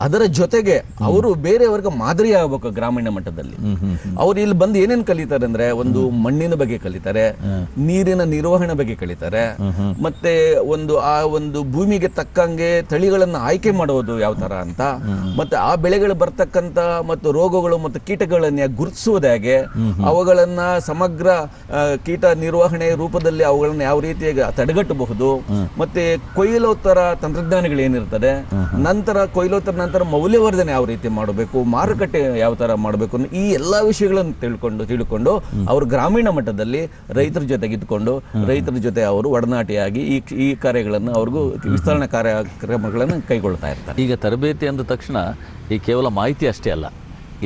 ಅದರ ಜೊತೆಗೆ ಅವರು ಬೇರೆಯವರಿಗೆ ಮಾದರಿ ಆಗಬೇಕು ಗ್ರಾಮೀಣ ಮಟ್ಟದಲ್ಲಿ. ಅವ್ರು ಇಲ್ಲಿ ಬಂದು ಏನೇನು ಕಲಿತಾರೆ ಅಂದ್ರೆ, ಒಂದು ಮಣ್ಣಿನ ಬಗ್ಗೆ ಕಲಿತಾರೆ, ನೀರಿನ ನಿರ್ವಹಣೆ ಬಗ್ಗೆ ಕಲಿತಾರೆ, ಮತ್ತೆ ಒಂದು ಆ ಒಂದು ಭೂಮಿಗೆ ತಕ್ಕಂಗೆ ತಳಿಗಳನ್ನ ಆಯ್ಕೆ ಮಾಡುವುದು ಯಾವ ತರ ಅಂತ, ಮತ್ತೆ ಆ ಬೆಳೆಗಳು ಬರ್ತಕ್ಕಂತ ಮತ್ತು ರೋಗಗಳು ಮತ್ತು ಕೀಟಗಳನ್ನ ಗುರುತಿಸುವುದು ಹೇಗೆ, ಅವುಗಳನ್ನ ಸಮಗ್ರ ಕೀಟ ನಿರ್ವಹಣೆ ರೂಪದಲ್ಲಿ ಅವುಗಳನ್ನು ಯಾವ ರೀತಿಯಾಗಿ ತಡೆಗಟ್ಟಬಹುದು ಮತ್ತೆ ಕೊಯ್ಲೋತ್ತರ ತಂತ್ರಜ್ಞಾನಗಳು ಏನಿರ್ತದೆ ನಂತರ ಕೊಯ್ಲೋತ್ತರ ನಂತರ ಮೌಲ್ಯವರ್ಧನೆ ಯಾವ ರೀತಿ ಮಾಡಬೇಕು ಮಾರುಕಟ್ಟೆ ಯಾವ ತರ ಮಾಡಬೇಕು ಈ ಎಲ್ಲಾ ವಿಷಯಗಳನ್ನು ತಿಳ್ಕೊಂಡು ತಿಳ್ಕೊಂಡು ಅವರು ಗ್ರಾಮೀಣ ಮಟ್ಟದಲ್ಲಿ ರೈತರ ಜೊತೆ ಇದ್ಕೊಂಡು ರೈತರ ಜೊತೆ ಅವರು ಒಡನಾಟಿಯಾಗಿ ಈ ಈ ಕಾರ್ಯಗಳನ್ನು ಅವ್ರಿಗೂ ವಿಸ್ತರಣಾ ಕಾರ್ಯಕ್ರಮಗಳನ್ನು ಕೈಗೊಳ್ತಾ ಇರ್ತಾರೆ. ಈಗ ತರಬೇತಿ ಅಂದ ತಕ್ಷಣ ಈ ಕೇವಲ ಮಾಹಿತಿ ಅಷ್ಟೇ ಅಲ್ಲ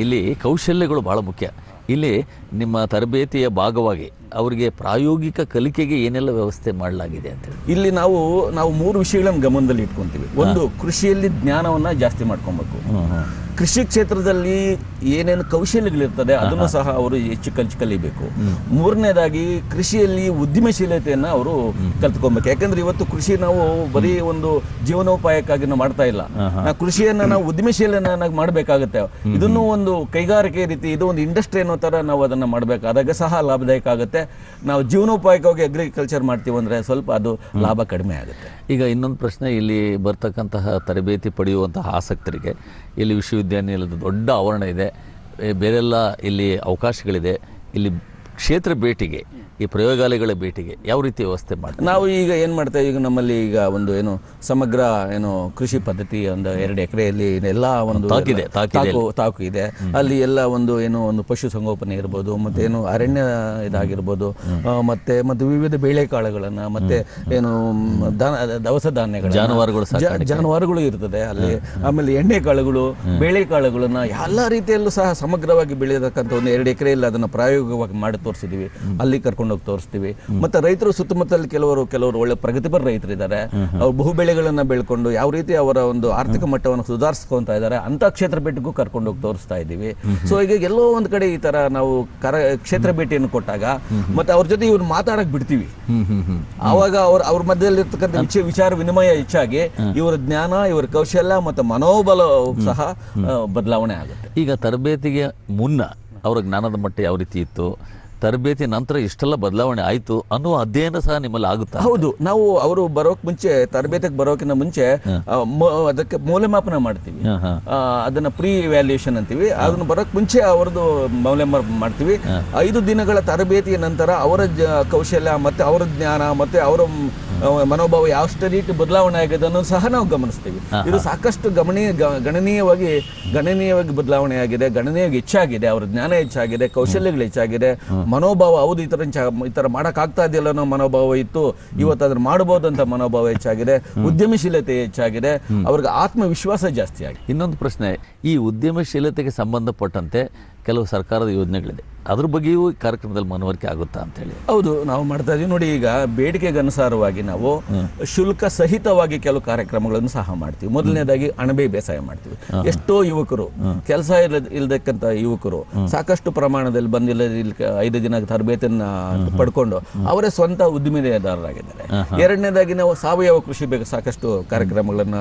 ಇಲ್ಲಿ ಕೌಶಲ್ಯಗಳು ಬಹಳ ಮುಖ್ಯ. ಇಲ್ಲಿ ನಿಮ್ಮ ತರಬೇತಿಯ ಭಾಗವಾಗಿ ಅವರಿಗೆ ಪ್ರಾಯೋಗಿಕ ಕಲಿಕೆಗೆ ಏನೆಲ್ಲ ವ್ಯವಸ್ಥೆ ಮಾಡಲಾಗಿದೆ ಅಂತ ಇಲ್ಲಿ ನಾವು ನಾವು ಮೂರು ವಿಷಯಗಳನ್ನು ಗಮನದಲ್ಲಿ ಇಟ್ಕೊಂತೀವಿ ಒಂದು ಕೃಷಿಯಲ್ಲಿ ಜ್ಞಾನವನ್ನ ಜಾಸ್ತಿ ಮಾಡ್ಕೊಬೇಕು. ಕೃಷಿ ಕ್ಷೇತ್ರದಲ್ಲಿ ಏನೇನು ಕೌಶಲ್ಯಗಳಿರ್ತದೆ ಅದನ್ನು ಸಹ ಅವರು ಹೆಚ್ಚು ಕಲಿಸಿ ಕಲಿಬೇಕು ಮೂರನೇದಾಗಿ ಕೃಷಿಯಲ್ಲಿ ಉದ್ಯಮಶೀಲತೆಯನ್ನ ಅವರು ಕಲ್ತ್ಕೊಬೇಕು ಯಾಕಂದ್ರೆ ಇವತ್ತು ಕೃಷಿ ನಾವು ಬರೀ ಒಂದು ಜೀವನೋಪಾಯಕ್ಕಾಗಿ ನಾವು ಮಾಡ್ತಾ ಇಲ್ಲ. ನಾವು ಕೃಷಿಯನ್ನ ನಾವು ಉದ್ಯಮಶೀಲನಾಗಿ ಮಾಡಬೇಕಾಗುತ್ತೆ. ಇದನ್ನು ಒಂದು ಕೈಗಾರಿಕೆ ರೀತಿ ಇದು ಒಂದು ಇಂಡಸ್ಟ್ರಿ ಅನ್ನೋ ತರ ನಾವು ಅದನ್ನ ಮಾಡಬೇಕಾದಾಗ ಸಹ ಲಾಭದಾಯಕ ಆಗುತ್ತೆ. ನಾವು ಜೀವನೋಪಾಯಕ್ಕಾಗಿ ಅಗ್ರಿಕಲ್ಚರ್ ಮಾಡ್ತೀವಿ ಅಂದ್ರೆ ಸ್ವಲ್ಪ ಅದು ಲಾಭ ಕಡಿಮೆ ಆಗುತ್ತೆ. ಈಗ ಇನ್ನೊಂದು ಪ್ರಶ್ನೆ, ಇಲ್ಲಿ ಬರ್ತಕ್ಕಂತಹ ತರಬೇತಿ ಪಡೆಯುವಂತಹ ಆಸಕ್ತರಿಗೆ, ಇಲ್ಲಿ ವಿಶ್ವವಿದ್ಯಾನಿಲಯದ ದೊಡ್ಡ ಆವರಣ ಇದೆ ಬೇರೆಲ್ಲ ಇಲ್ಲಿ ಅವಕಾಶಗಳಿದೆ, ಇಲ್ಲಿ ಕ್ಷೇತ್ರ ಭೇಟಿಗೆ ಈ ಪ್ರಯೋಗಾಲಯಗಳ ಭೇಟಿಗೆ ಯಾವ ರೀತಿ ವ್ಯವಸ್ಥೆ ಮಾಡ್ತಾರೆ? ನಾವು ಈಗ ಏನು ಮಾಡ್ತಾ ಈಗ ನಮ್ಮಲ್ಲಿ ಈಗ ಒಂದು ಏನು ಸಮಗ್ರ ಏನು ಕೃಷಿ ಪದ್ಧತಿ ಒಂದು ಎರಡು ಎಕರೆಯಲ್ಲಿ ಎಲ್ಲ ಒಂದು ತಾಕಿದೆ, ತಾಕು ತಾಕು ಇದೆ. ಅಲ್ಲಿ ಎಲ್ಲ ಒಂದು ಏನು ಒಂದು ಪಶು ಸಂಗೋಪನೆ ಇರ್ಬೋದು ಮತ್ತೆ ಏನು ಅರಣ್ಯ ಇದಾಗಿರ್ಬೋದು ಮತ್ತೆ ಮತ್ತು ವಿವಿಧ ಬೇಳೆಕಾಳುಗಳನ್ನು ಮತ್ತೆ ಏನು ದವಸ ಧಾನ್ಯಗಳು ಜಾನುವಾರುಗಳು. ಜಾನುವಾರುಗಳು ಇರ್ತದೆ ಅಲ್ಲಿ. ಆಮೇಲೆ ಎಣ್ಣೆ ಕಾಳುಗಳು ಬೇಳೆಕಾಳುಗಳನ್ನು ಎಲ್ಲ ರೀತಿಯಲ್ಲೂ ಸಹ ಸಮಗ್ರವಾಗಿ ಬೆಳೆಯತಕ್ಕಂಥ ಒಂದು ಎರಡು ಎಕರೆಯಲ್ಲಿ ಅದನ್ನು ಪ್ರಾಯೋಗಿಕವಾಗಿ ಮಾಡಿ ತೋರಿಸಿದೀವಿ. ಅಲ್ಲಿ ಕರ್ಕೊಂಡೋಗಿ ತೋರಿಸ್ತೀವಿ. ಮತ್ತೆ ರೈತರು ಸುತ್ತಮುತ್ತಲ ಕೆಲವರು ಕೆಲವರು ಒಳ್ಳೆ ಪ್ರಗತಿಪರ ರೈತರಿದ್ದಾರೆ. ಅವ್ರು ಬಹು ಬೆಳೆಗಳನ್ನ ಬೆಳ್ಕೊಂಡು ಯಾವ ರೀತಿ ಅವರ ಒಂದು ಆರ್ಥಿಕ ಮಟ್ಟವನ್ನು ಸುಧಾರಿಸ್ಕೊಂತ ಇದ್ದಾರೆ ಅಂತ ಕ್ಷೇತ್ರ ಭೇಟಿಗೂ ಕರ್ಕೊಂಡೋಗಿ ತೋರಿಸ್ತಾ ಇದ್ದೀವಿ. ಸೊ ಈಗ ಎಲ್ಲೋ ಒಂದ್ ಕಡೆ ಈ ತರ ನಾವು ಕರ, ಕ್ಷೇತ್ರ ಭೇಟಿಯನ್ನು ಕೊಟ್ಟಾಗ ಮತ್ತೆ ಅವ್ರ ಜೊತೆ ಇವ್ರು ಮಾತಾಡಕ್ ಬಿಡ್ತೀವಿ. ಅವಾಗ ಅವ್ರ ಅವ್ರ ಮಧ್ಯದಲ್ಲಿ ಇರ್ತಕ್ಕಂಥ ವಿಚಾರ ವಿನಿಮಯ ಹೆಚ್ಚಾಗಿ ಇವರ ಜ್ಞಾನ, ಇವರ ಕೌಶಲ್ಯ ಮತ್ತು ಮನೋಬಲ ಸಹ ಬದಲಾವಣೆ ಆಗುತ್ತೆ. ಈಗ ತರಬೇತಿಗೆ ಮುನ್ನ ಅವರ ಜ್ಞಾನದ ಮಟ್ಟ ಯಾವ ರೀತಿ ಇತ್ತು? ತರಬೇತಿ ನಂತರ ಇಷ್ಟೆಲ್ಲ ಬದಲಾವಣೆ ಆಯಿತು ಅನ್ನುವ ಅಧ್ಯಯನ ಸಹ ನಿಮ್ಮಲ್ಲಿ ಆಗುತ್ತಾ? ಹೌದು ನಾವು ಅವರು ಬರೋಕ್ ಮುಂಚೆ ತರಬೇತಿಗೆ ಬರೋಕಿನ ಮುಂಚೆ ಅದಕ್ಕೆ ಮೌಲ್ಯಮಾಪನ ಮಾಡ್ತೀವಿ. ಅದನ್ನ ಪ್ರೀ ವ್ಯಾಲ್ಯೂಯೇಷನ್ ಅಂತೀವಿ ಅದನ್ನ ಬರೋಕ್ ಮುಂಚೆ ಅವರದು ಮೌಲ್ಯಮಾಪನ ಮಾಡ್ತೀವಿ. ಐದು ದಿನಗಳ ತರಬೇತಿಯ ನಂತರ ಅವರ ಕೌಶಲ್ಯ ಮತ್ತೆ ಅವರ ಜ್ಞಾನ ಮತ್ತೆ ಅವರ ಮನೋಭಾವ ಯಾವ ರೀತಿ ಬದಲಾವಣೆ ಆಗಿದೆ ಅನ್ನೋದು ಸಹ ನಾವು ಗಮನಿಸ್ತೀವಿ. ಇದು ಸಾಕಷ್ಟು ಗಮನೀಯ ಗಣನೀಯವಾಗಿ ಗಣನೀಯವಾಗಿ ಬದಲಾವಣೆ ಆಗಿದೆ ಗಣನೀಯವಾಗಿ ಹೆಚ್ಚಾಗಿದೆ ಅವರ ಜ್ಞಾನ ಹೆಚ್ಚಾಗಿದೆ ಕೌಶಲ್ಯಗಳು ಹೆಚ್ಚಾಗಿದೆ. ಮನೋಭಾವ ಹೌದು ಈ ಥರ ಈ ಥರ ಮಾಡೋಕ್ಕಾಗ್ತಾ ಇದೆಯಲ್ಲ ಅನ್ನೋ ಮನೋಭಾವ ಇತ್ತು. ಇವತ್ತು ಅದನ್ನ ಮಾಡಬಹುದಂತ ಮನೋಭಾವ ಹೆಚ್ಚಾಗಿದೆ. ಉದ್ಯಮಶೀಲತೆ ಹೆಚ್ಚಾಗಿದೆ. ಅವ್ರಿಗೆ ಆತ್ಮವಿಶ್ವಾಸ ಜಾಸ್ತಿ ಆಗಿದೆ. ಇನ್ನೊಂದು ಪ್ರಶ್ನೆ ಈ ಉದ್ಯಮಶೀಲತೆಗೆ ಸಂಬಂಧಪಟ್ಟಂತೆ ಕೆಲವು ಸರ್ಕಾರದ ಯೋಜನೆಗಳಿದೆ. ಅದ್ರ ಬಗ್ಗೆಯೂ ಈ ಕಾರ್ಯಕ್ರಮದಲ್ಲಿ ಮನವರಿಕೆ ಆಗುತ್ತಾ ಅಂತೇಳಿ ಹೌದು ನಾವು ಮಾಡ್ತಾ ಇದೀವಿ. ನೋಡಿ ಈಗ ಬೇಡಿಕೆಗೆ ಅನುಸಾರವಾಗಿ ನಾವು ಶುಲ್ಕ ಸಹಿತವಾಗಿ ಕೆಲವು ಕಾರ್ಯಕ್ರಮಗಳನ್ನು ಸಹ ಮಾಡ್ತೀವಿ. ಮೊದಲನೇದಾಗಿ ಅಣಬೆ ಬೇಸಾಯ ಮಾಡ್ತೀವಿ. ಎಷ್ಟೋ ಯುವಕರು ಕೆಲಸ ಇಲ್ಲದ ಇಲ್ದಕ್ಕಂತ ಯುವಕರು ಸಾಕಷ್ಟು ಪ್ರಮಾಣದಲ್ಲಿ ಬಂದಿಲ್ಲ ಐದು ದಿನ ತರಬೇತಿಯನ್ನ ಪಡ್ಕೊಂಡು ಅವರೇ ಸ್ವಂತ ಉದ್ದಿಮೆದಾರರಾಗಿದ್ದಾರೆ. ಎರಡನೇದಾಗಿ ನಾವು ಸಾವಯವ ಕೃಷಿ ಬೇಕು ಸಾಕಷ್ಟು ಕಾರ್ಯಕ್ರಮಗಳನ್ನ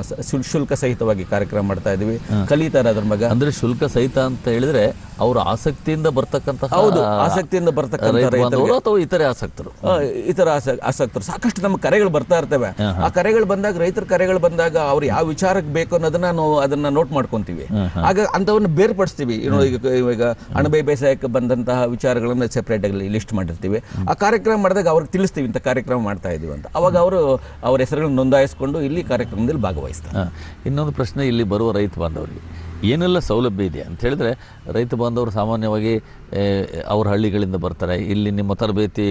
ಶುಲ್ಕ ಸಹಿತವಾಗಿ ಕಾರ್ಯಕ್ರಮ ಮಾಡ್ತಾ ಇದೀವಿ. ಕಲಿತಾರೆ ಅದ್ರ ಮಗ. ಅಂದ್ರೆ ಶುಲ್ಕ ಸಹಿತ ಅಂತ ಹೇಳಿದ್ರೆ ಅವರು ಆಸಕ್ತಿಯಿಂದ ಬರ್ತಕ್ಕಂತಹ ಹೌದು, ಆಸಕ್ತಿಯಿಂದ ಬರ್ತಕ್ಕಂಥ ಇತರ. ಅಥವಾ ಇತರೆ ಆಸಕ್ತರು? ಇತರ ಆಸಕ್ತರು. ಸಾಕಷ್ಟು ನಮ್ಮ ಕರೆಗಳು ಬರ್ತಾ ಇರ್ತವೆ. ಆ ಕರೆಗಳು ಬಂದಾಗ ರೈತರ ಕರೆಗಳು ಬಂದಾಗ ಅವ್ರು ಯಾವ ವಿಚಾರಕ್ಕೆ ಬೇಕು ಅನ್ನೋದನ್ನ ನಾವು ಅದನ್ನ ನೋಟ್ ಮಾಡ್ಕೊಂತೀವಿ. ಆಗ ಅಂತವನ್ನ ಬೇರ್ಪಡಿಸ್ತೀವಿ. ಈಗ ಅಣಬೆ ಬೇಸಾಯಕ್ಕೆ ಬಂದಂತಹ ವಿಚಾರಗಳನ್ನ ಸೆಪರೇಟ್ ಆಗಿ ಲಿಸ್ಟ್ ಮಾಡಿರ್ತೀವಿ. ಆ ಕಾರ್ಯಕ್ರಮ ಮಾಡಿದಾಗ ಅವ್ರಿಗೆ ತಿಳಿಸ್ತೀವಿ ಇಂಥ ಕಾರ್ಯಕ್ರಮ ಮಾಡ್ತಾ ಇದೀವಿ ಅಂತ. ಅವಾಗ ಅವರು ಅವ್ರ ಹೆಸರುಗಳನ್ನ ನೋಂದಾಯಿಸ್ಕೊಂಡು ಇಲ್ಲಿ ಕಾರ್ಯಕ್ರಮದಲ್ಲಿ ಭಾಗವಹಿಸ್ತಾರೆ. ಇನ್ನೊಂದು ಪ್ರಶ್ನೆ ಇಲ್ಲಿ ಬರುವ ರೈತ ಬಾಂಧವರಿಗೆ. ಏನೆಲ್ಲ ಸೌಲಭ್ಯ ಇದೆ ಅಂತ ಹೇಳಿದ್ರೆ ರೈತ ಬಾಂಧವರು ಸಾಮಾನ್ಯವಾಗಿ ಅವ್ರ ಹಳ್ಳಿಗಳಿಂದ ಬರ್ತಾರೆ. ಇಲ್ಲಿ ನಿಮ್ಮ ತರಬೇತಿ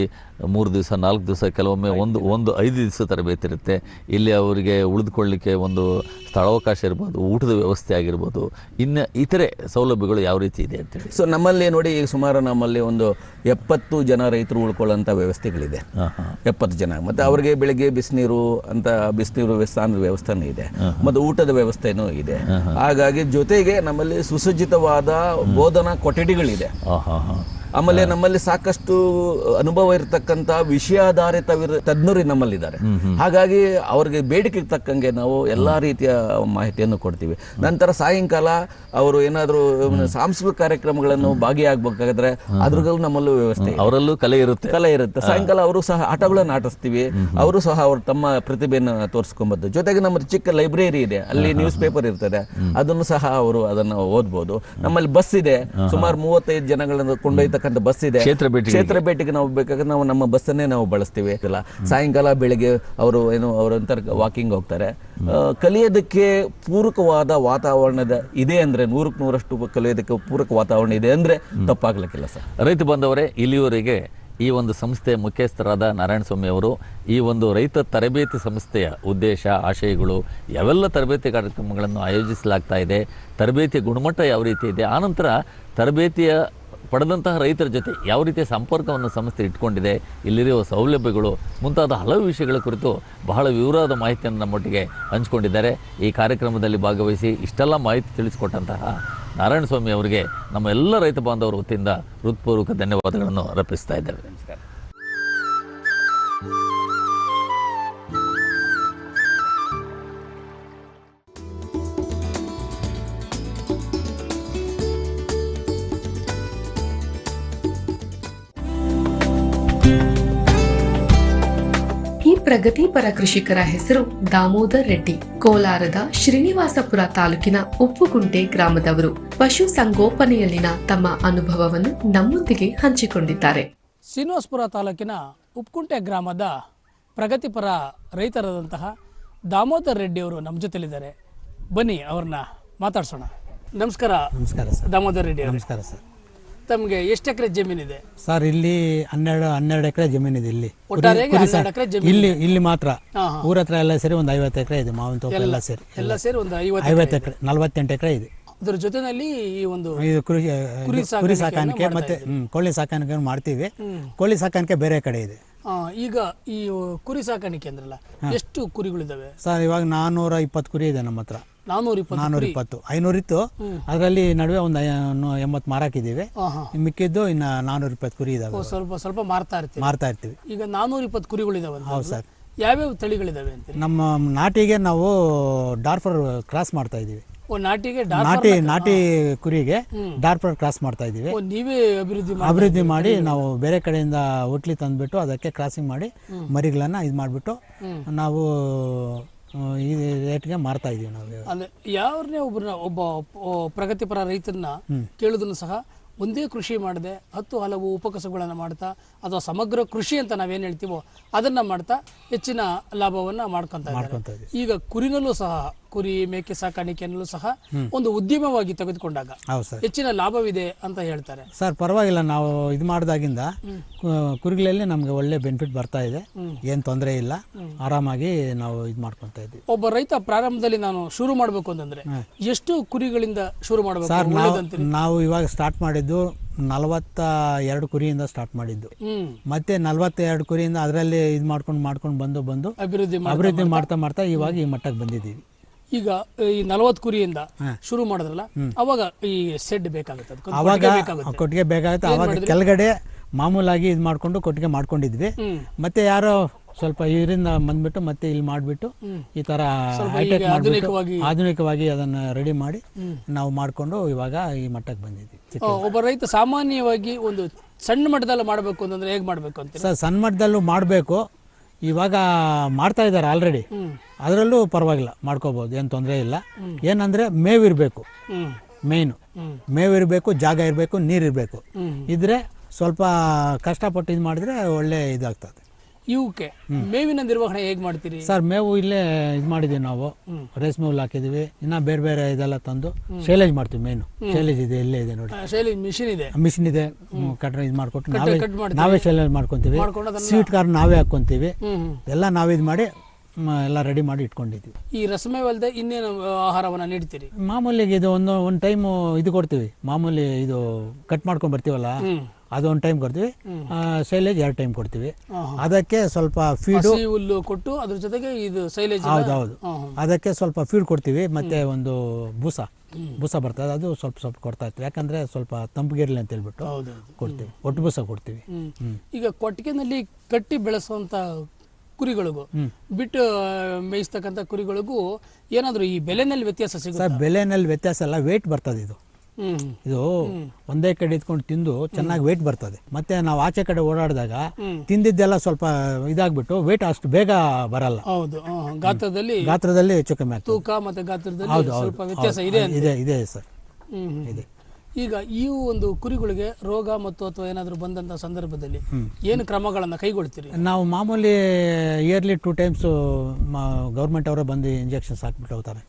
ಮೂರು ದಿವಸ ನಾಲ್ಕು ದಿವಸ ಕೆಲವೊಮ್ಮೆ ಒಂದು ಒಂದು ಐದು ದಿವಸ ತರಬೇತಿ ಇರುತ್ತೆ. ಇಲ್ಲಿ ಅವರಿಗೆ ಉಳಿದುಕೊಳ್ಳಿಕ್ಕೆ ಒಂದು ಸ್ಥಳಾವಕಾಶ ಇರ್ಬೋದು ಊಟದ ವ್ಯವಸ್ಥೆ ಆಗಿರ್ಬೋದು ಇನ್ನು ಇತರೆ ಸೌಲಭ್ಯಗಳು ಯಾವ ರೀತಿ ಇದೆ ಅಂತೇಳಿ ಸೊ ನಮ್ಮಲ್ಲಿ ನೋಡಿ ಈಗ ಸುಮಾರು ನಮ್ಮಲ್ಲಿ ಒಂದು ಎಪ್ಪತ್ತು ಜನ ರೈತರು ಉಳ್ಕೊಳ್ಳೋಂಥ ವ್ಯವಸ್ಥೆಗಳಿದೆ. ಎಪ್ಪತ್ತು ಜನ. ಮತ್ತೆ ಅವರಿಗೆ ಬೆಳಿಗ್ಗೆ ಬಿಸಿನೀರು ಅಂತ ಬಿಸಿನೀರು ಸ್ನಾನದ ವ್ಯವಸ್ಥೆನೂ ಇದೆ. ಮತ್ತು ಊಟದ ವ್ಯವಸ್ಥೆನೂ ಇದೆ. ಹಾಗಾಗಿ ಜೊತೆಗೆ ನಮ್ಮಲ್ಲಿ ಸುಸಜ್ಜಿತವಾದ ಬೋಧನಾ ಕೊಠಡಿಗಳಿದೆ. ಆಮೇಲೆ ನಮ್ಮಲ್ಲಿ ಸಾಕಷ್ಟು ಅನುಭವ ಇರತಕ್ಕಂತ ವಿಷಯಾಧಾರಿತ ತಜ್ಞರು ನಮ್ಮಲ್ಲಿದ್ದಾರೆ. ಹಾಗಾಗಿ ಅವ್ರಿಗೆ ಬೇಡಿಕೆ ತಕ್ಕಂಗೆ ನಾವು ಎಲ್ಲಾ ರೀತಿಯ ಮಾಹಿತಿಯನ್ನು ಕೊಡ್ತೀವಿ. ನಂತರ ಸಾಯಂಕಾಲ ಅವರು ಏನಾದರೂ ಸಾಂಸ್ಕೃತಿಕ ಕಾರ್ಯಕ್ರಮಗಳನ್ನು ಭಾಗಿಯಾಗಬೇಕಾದ್ರೆ ಅದ್ರಲ್ಲೂ ನಮ್ಮಲ್ಲೂ ವ್ಯವಸ್ಥೆ ಅವರಲ್ಲೂ ಕಲೆ ಇರುತ್ತೆ. ಕಲೆ ಇರುತ್ತೆ. ಸಾಯಂಕಾಲ ಅವರು ಸಹ ಆಟಗಳನ್ನು ಆಟಿಸ್ತೀವಿ ಅವರು ಸಹ ಅವರು ತಮ್ಮ ಪ್ರತಿಭೆಯನ್ನು ತೋರಿಸ್ಕೊಂಬದ್ದು. ಜೊತೆಗೆ ನಮ್ಮ ಚಿಕ್ಕ ಲೈಬ್ರರಿ ಇದೆ. ಅಲ್ಲಿ ನ್ಯೂಸ್ ಪೇಪರ್ ಇರ್ತದೆ. ಅದನ್ನು ಸಹ ಅವರು ಅದನ್ನ ಓದ್ಬೋದು. ನಮ್ಮಲ್ಲಿ ಬಸ್ ಇದೆ. ಸುಮಾರು ಮೂವತ್ತೈದು ಜನಗಳನ್ನು ಕೊಂಡೊಯ್ತಕ್ಕಂಥ ಬಸ್ ಇದೆ. ಕ್ಷೇತ್ರ ಭೇಟಿ ಕ್ಷೇತ್ರ ಭೇಟಿಗೆ ನಾವು ಬೇಕಾದ್ರೆ ನಾವು ನಮ್ಮ ಬಸ್ಸನ್ನೇ ನಾವು ಬಳಸ್ತೀವಿ. ಇಲ್ಲ ಸಾಯಂಕಾಲ ಬೆಳಿಗ್ಗೆ ಅವರು ಏನು ಅವರಂತರ ವಾಕಿಂಗ್ ಹೋಗ್ತಾರೆ. ಕಲಿಯೋದಕ್ಕೆ ಪೂರಕವಾದ ವಾತಾವರಣದ ಇದೆ ಅಂದ್ರೆ ನೂರಕ್ಕೆ ನೂರಷ್ಟು ಕಲಿಯೋದಕ್ಕೆ ಪೂರಕ ವಾತಾವರಣ ಇದೆ ಅಂದ್ರೆ ತಪ್ಪಾಗ್ಲಿಕ್ಕಿಲ್ಲ ಸರ್. ರೈತ ಬಂದವರೇ ಇಲ್ಲಿಯವರೆಗೆ ಈ ಒಂದು ಸಂಸ್ಥೆಯ ಮುಖ್ಯಸ್ಥರಾದ ನಾರಾಯಣ ಸ್ವಾಮಿ ಅವರು ಈ ಒಂದು ರೈತ ತರಬೇತಿ ಸಂಸ್ಥೆಯ ಉದ್ದೇಶ ಆಶಯಗಳು ಯಾವೆಲ್ಲ ತರಬೇತಿ ಕಾರ್ಯಕ್ರಮಗಳನ್ನು ಆಯೋಜಿಸಲಾಗ್ತಾ ಇದೆ ತರಬೇತಿಯ ಗುಣಮಟ್ಟ ಯಾವ ರೀತಿ ಇದೆ ಆನಂತರ ತರಬೇತಿಯ ಪಡೆದಂತಹ ರೈತರ ಜೊತೆ ಯಾವ ರೀತಿಯ ಸಂಪರ್ಕವನ್ನು ಸಂಸ್ಥೆ ಇಟ್ಕೊಂಡಿದೆ, ಇಲ್ಲಿರುವ ಸೌಲಭ್ಯಗಳು, ಮುಂತಾದ ಹಲವು ವಿಷಯಗಳ ಕುರಿತು ಬಹಳ ವಿವರವಾದ ಮಾಹಿತಿಯನ್ನು ನಮ್ಮೊಟ್ಟಿಗೆ ಹಂಚಿಕೊಂಡಿದ್ದಾರೆ. ಈ ಕಾರ್ಯಕ್ರಮದಲ್ಲಿ ಭಾಗವಹಿಸಿ ಇಷ್ಟೆಲ್ಲ ಮಾಹಿತಿ ತಿಳಿಸಿಕೊಟ್ಟಂತಹ ನಾರಾಯಣ ಸ್ವಾಮಿ ಅವರಿಗೆ ನಮ್ಮ ಎಲ್ಲ ರೈತ ಬಾಂಧವರ ವತಿಯಿಂದ ಹೃತ್ಪೂರ್ವಕ ಧನ್ಯವಾದಗಳನ್ನು ಅರ್ಪಿಸ್ತಾ ಇದ್ದೇವೆ. ಈ ಪ್ರಗತಿಪರ ಕೃಷಿಕರ ಹೆಸರು ದಾಮೋದರ್ ರೆಡ್ಡಿ. ಕೋಲಾರದ ಶ್ರೀನಿವಾಸಪುರ ತಾಲೂಕಿನ ಉಪ್ಪುಗುಂಟೆ ಗ್ರಾಮದವರು ಪಶು ಸಂಗೋಪನೆಯಲ್ಲಿನ ತಮ್ಮ ಅನುಭವವನ್ನು ನಮ್ಮೊಂದಿಗೆ ಹಂಚಿಕೊಂಡಿದ್ದಾರೆ. ಶ್ರೀನಿವಾಸಪುರ ತಾಲೂಕಿನ ಉಪ್ಕುಂಟೆ ಗ್ರಾಮದ ಪ್ರಗತಿಪರ ರೈತರಾದಂತಹ ದಾಮೋದರ್ ರೆಡ್ಡಿ ಅವರು ನಮ್ಮ ಜೊತೆಲಿದ್ದಾರೆ. ಬನ್ನಿ ಅವ್ರನ್ನ ಮಾತಾಡ್ಸೋಣ. ನಮಸ್ಕಾರ. ನಮಸ್ಕಾರ ಸರ್. ದಾಮೋದರ್ ರೆಡ್ಡಿ ನಮಸ್ಕಾರ ಸರ್. ತಮಗೆ ಎಷ್ಟು ಎಕರೆ ಜಮೀನಿದೆ ಸರ್ ಇಲ್ಲಿ ಹನ್ನೆರಡು ಹನ್ನೆರಡು ಎಕರೆ ಜಮೀನಿದೆ ಇಲ್ಲಿ. ಕುರಿ- ಕುರಿ ಹನ್ನೆರಡು ಸಾ- ಎಕರೆ ಜಮೀನು ಇಲ್ಲಿ ಇಲ್ಲಿ ಮಾತ್ರ. ಹಾ, ಹಾ. ಊರ ಹತ್ರ ಎಲ್ಲ ಸೇರಿ ಒಂದು ಐವತ್ತು ಎಕರೆ ಇದೆ ಮಾವಿನ ತೋಟ ಎಲ್ಲ ಸೇರಿ. ಎಲ್ಲ ಸೇರಿ ಒಂದು ಐವತ್ತು ಐವತ್ತು ಎಕರೆ ನಲವತ್ತೆಂಟು ಎಕರೆ ಇದೆ. ಅದ್ರ ಜೊತೆನಲ್ಲಿ ಈ ಒಂದು ಇದು ಕುರಿ ಕುರಿ ಕುರಿ ಸಾಕಾಣಿಕೆಯನ್ನು ಸಾಕಾಣಿಕೆ ಮಾಡ್ತಾ ಮತ್ತೆ ಹ್ಮ್, ಕೋಳಿ ಸಾಕಾಣಿಕೆ ಮಾಡ್ತೀವಿ. ಕೋಳಿ ಸಾಕಾಣಿಕೆ ಬೇರೆ ಕಡೆ ಇದೆ. ಆ, ಈಗ ಈ ಕುರಿ ಸಾಕಾಣಿಕೆ ಅಂದ್ರಲ್ಲ ಎಷ್ಟು ಕುರಿಗಳಿದಾವೆ? ಸರ್ ಇವಾಗ ನಾನ್ನೂರ ಇಪ್ಪತ್ತು ಕುರಿ ಇದೆ ನಮ್ಮ ಹತ್ರ. ನಾನ್ನೂರ ಇಪ್ಪತ್ತು ಐನೂರಿತ್ತು. ಅದರಲ್ಲಿ ನಡುವೆ ಒಂದು ಎಂಬತ್ತು ಮಾರಾಕಿದ್ದೀವಿ ಮಿಕ್ಕಿದ್ದು ಇನ್ನ ನಾನೂರ ಇಪ್ಪತ್ತು ಕುರಿ ಇದಾವೆ. ಸ್ವಲ್ಪ ಸ್ವಲ್ಪ ಮಾರ್ತಾ ಇರ್ತೀವಿ ಮಾರ್ತಾ ಇರ್ತೀವಿ. ಈಗ ನಾನೂರ ಇಪ್ಪತ್ತು ಕುರಿಗಳಿದಾವೆ ಹೌದು ಸರ್. ಯಾವ್ಯಾವ ತಳಿಗಳಿದಾವೆ ನಮ್ಮ ನಾಟಿಗೆ ನಾವು ಡಾರ್ಫರ್ ಕ್ರಾಸ್ ಮಾಡ್ತಾ ಇದ್ದೀವಿ. ಓ ನಾಟಿಗೆ ನಾಟಿ ನಾಟಿ ಕುರಿಗೆ ಡಾರ್ಫರ್ ಕ್ರಾಸ್ ಮಾಡ್ತಾ ಇದ್ದೀವಿ. ಓ ನೀವೇ ಅಭಿವೃದ್ಧಿ ಅಭಿವೃದ್ಧಿ ಮಾಡಿ ನಾವು ಬೇರೆ ಕಡೆಯಿಂದ ಹೋಟ್ಲಿ ತಂದ್ಬಿಟ್ಟು ಅದಕ್ಕೆ ಕ್ರಾಸಿಂಗ್ ಮಾಡಿ ಮರಿಗಳನ್ನ ಇದು ಮಾಡಿಬಿಟ್ಟು ನಾವು ಈ ರೇಟ್ಗೆ ಮಾರ್ತಾ ಇದೀವಿ ನಾವು. ಅಂದ್ರೆ ಯಾರನ್ನೇ ಒಬ್ಬರನ್ನ ಒಬ್ಬ ಪ್ರಗತಿಪರ ರೈತರನ್ನ ಕೇಳಿದ್ರು ಸಹ ಒಂದೇ ಕೃಷಿ ಮಾಡದೆ ಹತ್ತು ಹಲವು ಉಪಕಸಬುಗಳನ್ನ ಮಾಡ್ತಾ ಅಥವಾ ಸಮಗ್ರ ಕೃಷಿ ಅಂತ ನಾವೇನು ಹೇಳ್ತೀವೋ ಅದನ್ನ ಮಾಡ್ತಾ ಹೆಚ್ಚಿನ ಲಾಭವನ್ನ ಮಾಡ್ಕೊಂತ ಇದ್ದಾರೆ. ಈಗ ಕುರಿನಲ್ಲೂ ಸಹ ಕುರಿ ಮೇಕೆ ಸಾಕಾಣಿಕೆಯಲ್ಲೂ ಸಹ ಒಂದು ಉದ್ಯಮವಾಗಿ ತೆಗೆದುಕೊಂಡಾಗ ಹೆಚ್ಚಿನ ಲಾಭವಿದೆ ಅಂತ ಹೇಳ್ತಾರೆ. ಸರ್ ಪರವಾಗಿಲ್ಲ ನಾವು ಇದು ಮಾಡಿದಾಗಿಂದ ಕುರಿಗಳಲ್ಲಿ ನಮಗೆ ಒಳ್ಳೆ ಬೆನಿಫಿಟ್ ಬರ್ತಾ ಇದೆ. ಏನು ತೊಂದರೆ ಇಲ್ಲ. ಆರಾಮಾಗಿ ನಾವು ಇದು ಮಾಡ್ಕೊತಾ ಇದ್ವಿ ಒಬ್ಬ ರೈತ ಪ್ರಾರಂಭದಲ್ಲಿ ನಾನು ಶುರು ಮಾಡಬೇಕು ಅಂತಂದ್ರೆ ಎಷ್ಟು ಕುರಿಗಳಿಂದ ಶುರು ಮಾಡಬೇಕು ಸರ್ ನಾವು ಇವಾಗ ಸ್ಟಾರ್ಟ್ ಮಾಡಿದ್ದು ನಲವತ್ತ ಎರಡು ಕುರಿಯಿಂದ ಸ್ಟಾರ್ಟ್ ಮಾಡಿದ್ದು. ಮತ್ತೆ ನಲವತ್ತ ಎರಡು ಕುರಿಯಿಂದ ಅದರಲ್ಲಿ ಇದು ಮಾಡ್ಕೊಂಡು ಮಾಡ್ಕೊಂಡು ಬಂದು ಬಂದು ಅಭಿವೃದ್ಧಿ ಅಭಿವೃದ್ಧಿ ಮಾಡ್ತಾ. ಮಾಡ್ತಾ ಇವಾಗ ಈ ಮಟ್ಟಕ್ಕೆ ಬಂದಿದ್ದೀವಿ. ಈಗ ಈ ನಲವತ್ತು ಕುರಿಯಿಂದ ಶುರು ಮಾಡಿದ್ರಲ್ಲ ಅವಾಗ ಈ ಸೆಡ್ ಬೇಕಾಗುತ್ತೆ ಅವಾಗ ಕೊಟ್ಟಿಗೆ ಬೇಕಾಗುತ್ತೆ ಅವಾಗ ಕೆಳಗಡೆ ಮಾಮೂಲಾಗಿ ಇದು ಮಾಡ್ಕೊಂಡು ಕೊಟ್ಟಿಗೆ ಮಾಡ್ಕೊಂಡಿದ್ವಿ. ಮತ್ತೆ ಯಾರೋ ಸ್ವಲ್ಪ ಇದರಿಂದ ಬಂದ್ಬಿಟ್ಟು ಮತ್ತೆ ಇಲ್ಲಿ ಮಾಡಿಬಿಟ್ಟು ಈ ತರ ಸ್ವಲ್ಪ ಹೈಟೆಕ್ ಮಾಡಿಬಿಟ್ಟು ಆಧುನಿಕವಾಗಿ- ಅದನ್ನು ರೆಡಿ ಮಾಡಿ ನಾವು ಮಾಡಿಕೊಂಡು ಇವಾಗ ಈ ಮಟ್ಟಕ್ಕೆ ಬಂದಿದ್ದೀವಿ. ಒಬ್ಬ ರೈತ ಸಾಮಾನ್ಯವಾಗಿ ಒಂದು ಸಣ್ಣ ಮಟ್ಟದಲ್ಲಿ ಮಾಡಬೇಕು ಅಂತಂದ್ರೆ ಹೇಗೆ ಮಾಡಬೇಕು ಅಂತ ಸರ್ ಸಣ್ಣ ಮಟ್ಟದಲ್ಲೂ ಮಾಡಬೇಕು. ಇವಾಗ ಮಾಡ್ತಾ ಇದ್ದಾರೆ ಆಲ್ರೆಡಿ ಅದರಲ್ಲೂ ಪರವಾಗಿಲ್ಲ ಮಾಡ್ಕೋಬೋದು ಏನು ತೊಂದರೆ ಇಲ್ಲ. ಏನಂದ್ರೆ ಮೇವಿರಬೇಕು ಮೇನ್. ಮೇಯ್ನು ಮೇವಿರಬೇಕು ಜಾಗ ಇರಬೇಕು ನೀರಿರಬೇಕು ಇದ್ರೆ ಸ್ವಲ್ಪ ಕಷ್ಟಪಟ್ಟು ಇದು ಮಾಡಿದ್ರೆ ಒಳ್ಳೆ ಇದಾಗ್ತದೆ. ಇವಕ್ಕೆ ಮೇವಿನ ನಿರ್ವಹಣೆ ಹೇಗ್ ಮಾಡ್ತೀರಿ? ಸರ್ ಮೇವು ಇಲ್ಲೇ ಇದು ಮಾಡಿದೀವಿ ನಾವು. ರೇಷ್ಮೆ ಮೇವು ಹಾಕಿದೀವಿ. ಇನ್ನ ಬೇರೆ ಬೇರೆ ಇದೆಲ್ಲ ತಂದು ಶೈಲೇಜ್ ಮಾಡ್ತೀವಿ ಮೇನು. ಶೈಲೇಜ್ ಇದೆ ಇಲ್ಲೇ ಇದೆ ನೋಡಿ. ಆ, ಶೈಲಿ ಮಿಷಿನ್ ಇದೆ. ಮಿಷಿನ್ ಇದೆ. ಕಟ್ ಇದು ಮಾಡ್ಕೊಟ್ಟು ನಾವೇ. ನಾವೇ ಶೈಲೇಜ್ ಮಾಡ್ಕೊಂತೀವಿ. ಸ್ವೀಟ್ ಕಾರ್ ನಾವೇ ಹ್ಮ್ ಎಲ್ಲ ನಾವೇ ಇದು ಮಾಡಿ ಎಲ್ಲ ರೆಡಿ ಮಾಡಿ ಇಟ್ಕೊಂಡಿದ್ದೀವಿ ಈ ರಸಮೇವಲ್ಲದೆ ಇನ್ನೇನು ಆಹಾರವನ್ನು ಆಹಾರವನ್ನ ನೀಡ್ತೀರಿ? ಮಾಮೂಲಿಗೆ ಇದು ಒಂದು ಒಂದು ಟೈಮು ಇದು ಕೊಡ್ತೀವಿ. ಮಾಮೂಲಿ ಇದು ಕಟ್ ಮಾಡ್ಕೊಂಡು ಬರ್ತೀವಲ್ಲ? ಅದು ಒಂದು ಟೈಮ್ ಕೊಡ್ತೀವಿ ಸೈಲೇಜ್ ಎರಡು ಟೈಮ್ ಕೊಡ್ತೀವಿ. ಅದಕ್ಕೆ ಸ್ವಲ್ಪ ಫೀಡು ಹುಲ್ಲು ಕೊಟ್ಟು ಅದ್ರ ಜೊತೆಗೆ ಇದು ಸೈಲೇಜ್ ಹೌದು ಹೌದು ಅದಕ್ಕೆ ಸ್ವಲ್ಪ ಫೀಡ್ ಕೊಡ್ತೀವಿ ಮತ್ತೆ ಒಂದು ಬೂಸ. ಬೂಸ ಬರ್ತದೆ ಅದು ಸ್ವಲ್ಪ ಸ್ವಲ್ಪ ಕೊಡ್ತಾ ಇರ್ತೀವಿ. ಯಾಕಂದ್ರೆ ಸ್ವಲ್ಪ ತಂಪಿಗಿರ್ಲಿ ಅಂತ ಹೇಳ್ಬಿಟ್ಟು ಕೊಡ್ತೀವಿ. ಒಟ್ಟು ಬೂಸ ಕೊಡ್ತೀವಿ. ಈಗ ಕೊಟ್ಟಿಗೆನಲ್ಲಿ ಕಟ್ಟಿ ಬೆಳೆಸುವಂತ ಕುರಿಗಳಿಗೂ ಬಿಟ್ಟು ಮೇಯಿಸ್ತಕ್ಕಂಥ ಕುರಿಗಳಿಗೂ ಏನಾದರೂ ಈ ಬೆಲೆನಲ್ಲಿ ವ್ಯತ್ಯಾಸ ಸಿಗುತ್ತೆ? ಬೆಲೆನಲ್ಲಿ ವ್ಯತ್ಯಾಸ ಎಲ್ಲ ವೇಟ್ ಬರ್ತದೆ ಇದು. ಇದು ಒಂದೇ ಕಡೆ ಇದ್ಕೊಂಡು ತಿಂದು ಚೆನ್ನಾಗಿ ವೆಯ್ಟ್ ಬರ್ತದೆ. ಮತ್ತೆ ನಾವು ಆಚೆ ಕಡೆ ಓಡಾಡಿದಾಗ ತಿಂದಿದ್ದೆಲ್ಲ ಸ್ವಲ್ಪ ಇದಾಗ್ಬಿಟ್ಟು ವೆಯ್ಟ್ ಅಷ್ಟು ಬೇಗ ಬರಲ್ಲ. ಹೌದು ಗಾತ್ರದಲ್ಲಿ ಗಾತ್ರದಲ್ಲಿ ಹೆಚ್ಚು ಕಮ್ಮಿ ತೂಕ ಮತ್ತೆ ಗಾತ್ರದಲ್ಲಿ ಹೌದು ಸ್ವಲ್ಪ ವ್ಯತ್ಯಾಸ ಇದೆ ಇದೆ ಇದೆ ಸರ್. ಇದೆ. ಈಗ ಈ ಒಂದು ಕುರಿಗಳಿಗೆ ರೋಗ ಮತ್ತು ಅಥವಾ ಏನಾದರೂ ಬಂದಂತ ಸಂದರ್ಭದಲ್ಲಿ ಏನು ಕ್ರಮಗಳನ್ನು ಕೈಗೊಳ್ತೀರಿ? ನಾವು ಮಾಮೂಲಿ ಇಯರ್ಲಿ ಟೂ ಟೈಮ್ಸು ಗೌರ್ಮೆಂಟ್ ಅವರೇ ಬಂದು ಇಂಜೆಕ್ಷನ್ಸ್ ಹಾಕ್ಬಿಟ್ಟು ಹೋಗ್ತಾರೆ.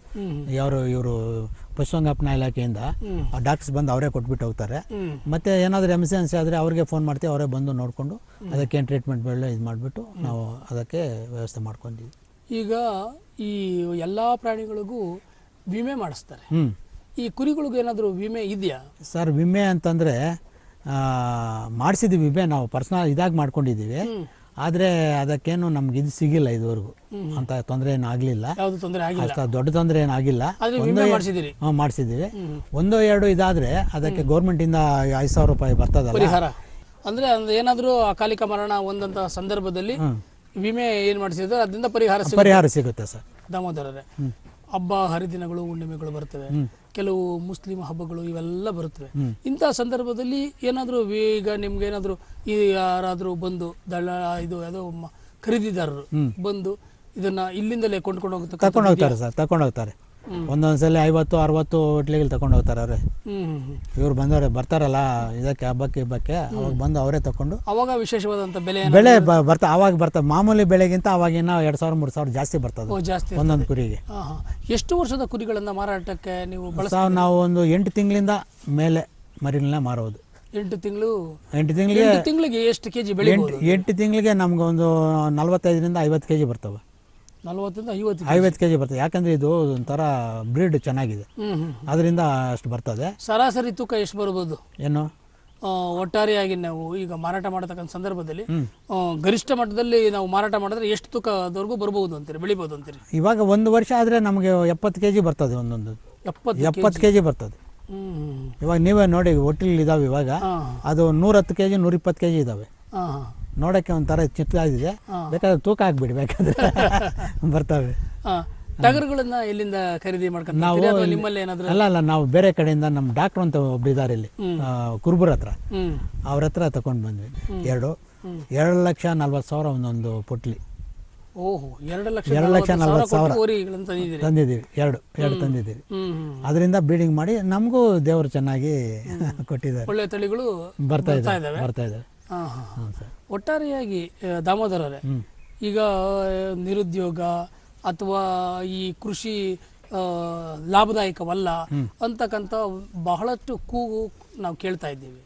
ಯಾರು ಇವರು ಪಶುಸಂಗೋಪನಾ ಇಲಾಖೆಯಿಂದ ಆ ಡಾಕ್ಟರ್ಸ್ ಬಂದು ಅವರೇ ಕೊಟ್ಬಿಟ್ಟು ಹೋಗ್ತಾರೆ. ಮತ್ತೆ ಏನಾದರೂ ಎಮರ್ಜೆನ್ಸಿ ಆದರೆ ಅವ್ರಿಗೆ ಫೋನ್ ಮಾಡ್ತೀವಿ ಅವರೇ ಬಂದು ನೋಡಿಕೊಂಡು ಅದಕ್ಕೇನು ಟ್ರೀಟ್ಮೆಂಟ್ ಬೇಡ ಇದು ಮಾಡಿಬಿಟ್ಟು ನಾವು ಅದಕ್ಕೆ ವ್ಯವಸ್ಥೆ ಮಾಡ್ಕೊಂಡಿದ್ವಿ ಈಗ ಈ ಎಲ್ಲ ಪ್ರಾಣಿಗಳಿಗೂ ವಿಮೆ ಮಾಡಿಸ್ತಾರೆ. ಈ ಕುರಿಗಳಿಗೂ ಏನಾದರೂ ವಿಮೆ ಇದೆಯಾ? ಸರ್ ವಿಮೆ ಅಂತಂದರೆ ಮಾಡಿಸಿದ್ವಿ ವಿಮೆ ನಾವು ಪರ್ಸನಲ್ ಇದಾಗಿ ಮಾಡ್ಕೊಂಡಿದ್ದೀವಿ. ಆದರೆ ಅದಕ್ಕೇನು ನಮ್ಗೆ ಇದು ಸಿಗಿಲ್ಲ ಇದುವರೆಗೂ. ಅಂತ ತೊಂದರೆ ಏನು ಆಗಲಿಲ್ಲ. ಯಾವುದು ತೊಂದರೆ ಆಗಿಲ್ಲ ಅಷ್ಟ ದೊಡ್ಡ ತೊಂದರೆ ಏನಾಗಿಲ್ಲ ಆಗಿಲ್ಲ. ಹಾಂ ಮಾಡಿಸಿದ್ದೀವಿ. ಒಂದೋ ಎರಡು ಇದಾದರೆ ಅದಕ್ಕೆ ಗೌರ್ಮೆಂಟಿಂದ ಐದು ಸಾವಿರ ರೂಪಾಯಿ ಬರ್ತದಲ್ಲ? ಪರಿಹಾರ. ಅಂದ್ರೆ ಏನಾದರೂ ಅಕಾಲಿಕ ಮರಣ ಒಂದಂತ ಸಂದರ್ಭದಲ್ಲಿ ವಿಮೆ ಏನ್ ಮಾಡಿಸಿದ್ರೆ ಅದರಿಂದ ಪರಿಹಾರ ಸಿಗುತ್ತೆ? ಪರಿಹಾರ ಸಿಗುತ್ತೆ ಸರ್. ದಾಮೋದರರೇ. ಹಬ್ಬ ಹರಿದಿನಗಳು ಹುಣ್ಣಿಮೆಗಳು ಬರ್ತವೆ. ಕೆಲವು ಮುಸ್ಲಿಂ ಹಬ್ಬಗಳು ಇವೆಲ್ಲ ಬರುತ್ತವೆ ಇಂತಹ ಸಂದರ್ಭದಲ್ಲಿ ಏನಾದರೂ ಈಗ ನಿಮ್ಗೆ ಏನಾದರೂ ಈ ಯಾರಾದರೂ ಬಂದು ದಳ್ಳ ಇದು ಯಾವುದೋ ಖರೀದಿದಾರರು ಬಂದು ಇದನ್ನ ಇಲ್ಲಿಂದಲೇ ಕೊಂಡ್ಕೊಂಡು ಹೋಗ್ತಾರೆ ತಗೊಂಡು ಹೋಗ್ತಾರೆ ಸರ್ ತಕೊಂಡೋಗ್ತಾರೆ ಒಂದೊಂದ್ಸಲ ಐವತ್ತು ಅರವತ್ತು ಹೋಟ್ಲಿಗೆ ತಗೊಂಡು ಹೋಗ್ತಾರೆ ಅವ್ರೆ. ಇವ್ರು ಬಂದವ್ರೆ ಬರ್ತಾರಲ್ಲ ಇದಕ್ಕೆ ಹಬ್ಬಕ್ಕೆ ಹಬ್ಬಕ್ಕೆ ಅವಾಗ ಬಂದು ಅವರೇ ತಕೊಂಡು. ಅವಾಗ ವಿಶೇಷವಾದಂತ ಬೆಲೆ ಬೆಳೆ ಬ- ಬರ್ತಾ ಅವಾಗ ಬರ್ತಾ ಮಾಮೂಲಿ ಬೆಳೆಗಿಂತ ಅವಾಗಿನ ಎರಡ್ ಸಾವಿರ ಮೂರು ಸಾವಿರ ಜಾಸ್ತಿ ಬರ್ತದೆ. ಓ, ಜಾಸ್ತಿ ಒಂದೊಂದು ಕುರಿಗೆ. ಹಾ, ಹಾ. ಎಷ್ಟು ವರ್ಷದ ಕುರಿಗಳನ್ನ ಮಾರಾಟಕ್ಕೆ ನೀವು ಬಳಸ ಸಾವ್ ನಾವು ಒಂದು ಎಂಟು ತಿಂಗಳಿಂದ ಮೇಲೆ ಮರಿಗಳನ್ನ ಮಾರೋದು. ಎಂಟು ತಿಂಗಳು? ಎಂಟು ತಿಂಗಳಿಗೆ ಎಂಟು ತಿಂಗಳಿಗೆ ಎಷ್ಟು ಕೆಜಿ ಬೆಳೆ ಎಂಟು ಎಂಟು ತಿಂಗಳಿಗೆ ನಮ್ಗೆ ಒಂದು ನಲ್ವತ್ತೈದರಿಂದ ಐವತ್ತು ಕೆಜಿ ಬರ್ತವೆ. ನಲವತ್ತರಿಂದ ಐವತ್ತು ಐವತ್ತು ಕೆ ಜಿ ಬರ್ತದೆ. ಯಾಕಂದರೆ ಇದು ಒಂಥರ ಬ್ರೀಡ್ ಚೆನ್ನಾಗಿದೆ. ಅದರಿಂದ ಅಷ್ಟು ಬರ್ತದೆ. ಸರಾಸರಿ ತೂಕ ಎಷ್ಟು ಬರ್ಬೋದು? ಏನು? ಒಟ್ಟಾರೆಯಾಗಿ ನಾವು ಈಗ ಮಾರಾಟ ಮಾಡತಕ್ಕಂಥ ಸಂದರ್ಭದಲ್ಲಿ ಗರಿಷ್ಠ ಮಟ್ಟದಲ್ಲಿ ನಾವು ಮಾರಾಟ ಮಾಡಿದ್ರೆ ಎಷ್ಟು ತೂಕದವರೆಗೂ ಬರಬಹುದು ಅಂತೀರಿ ಬೆಳಿಬಹುದು ಅಂತೀರಿ? ಇವಾಗ ಒಂದು ವರ್ಷ ಆದರೆ ನಮಗೆ ಎಪ್ಪತ್ತು ಕೆ ಜಿ ಬರ್ತದೆ ಒಂದೊಂದು. ಎಪ್ಪತ್ತು ಎಪ್ಪತ್ತು ಕೆ ಜಿ ಬರ್ತದೆ. ಇವಾಗ ನೀವೇ ನೋಡಿ ಹೋಟೆಲ್ ಇದಾವೆ ಇವಾಗ ಅದು ನೂರತ್ತು ಕೆ ಜಿ ನೂರಿಪ್ಪತ್ತು ಕೆ ಜಿ ಇದ್ದಾವೆ ನೋಡೋಕ್ಕೆ ಒಂಥರ ಚಿತ್ತಾಗಿದೆ ಬೇಕಾದ್ರೆ ತೂಕ ಹಾಕ್ಬಿಡಿ ಬೇಕಾದ್ರೆ ಬರ್ತವೆ. ಟಗರುಗಳನ್ನ ಎಲ್ಲಿಂದ ಖರೀದಿ ಮಾಡ್ಕೊಂಡು ನಾವು ನಿಮ್ಮಲ್ಲಿ ಏನಾದ್ರು? ಅಲ್ಲ ಅಲ್ಲ ನಾವು ಬೇರೆ ಕಡೆಯಿಂದ ನಮ್ಮ ಡಾಕ್ಟರ್ ಅಂತ ಒಬ್ರು ಇದ್ದಾರೆ ಇಲ್ಲಿ. ಕುರುಬರ ಹತ್ರ. ಅವ್ರ ಹತ್ರ ತಗೊಂಡು ಬಂದ್ವಿ. ಎರಡು. ಎರಡು ಲಕ್ಷ ನಲ್ವತ್ತು ಸಾವಿರ ಒಂದೊಂದು ಪೊಟ್ಲಿ. ಓಹೋ ಎರಡು ಲಕ್ಷ ಎರಡು ಲಕ್ಷ ನಲವತ್ತು ಸಾವಿರ ತಂದಿದ್ದೀವಿ. ಎರಡು ಎರಡು ತಂದಿದ್ದೀವಿ. ಅದರಿಂದ ಬೀಡಿಂಗ್ ಮಾಡಿ ನಮಗೂ ದೇವರು ಚೆನ್ನಾಗಿ ಕೊಟ್ಟಿದ್ದಾರೆ. ಒಳ್ಳೆ ತಳಿಗಳು ಬರ್ತಾ ಇದ್ದಾವೆ. ಬರ್ತಾ ಇದ್ದಾವೆ. ಹಾ ಸರ್. ಒಟ್ಟಾರೆಯಾಗಿ ದಾಮೋದರರೇ ಈಗ ನಿರುದ್ಯೋಗ ಅಥವಾ ಈ ಕೃಷಿ ಲಾಭದಾಯಕವಲ್ಲ ಅಂತಕ್ಕಂಥ ಬಹಳಷ್ಟು ಕೂಗು ನಾವು ಕೇಳ್ತಾ ಇದ್ದೀವಿ.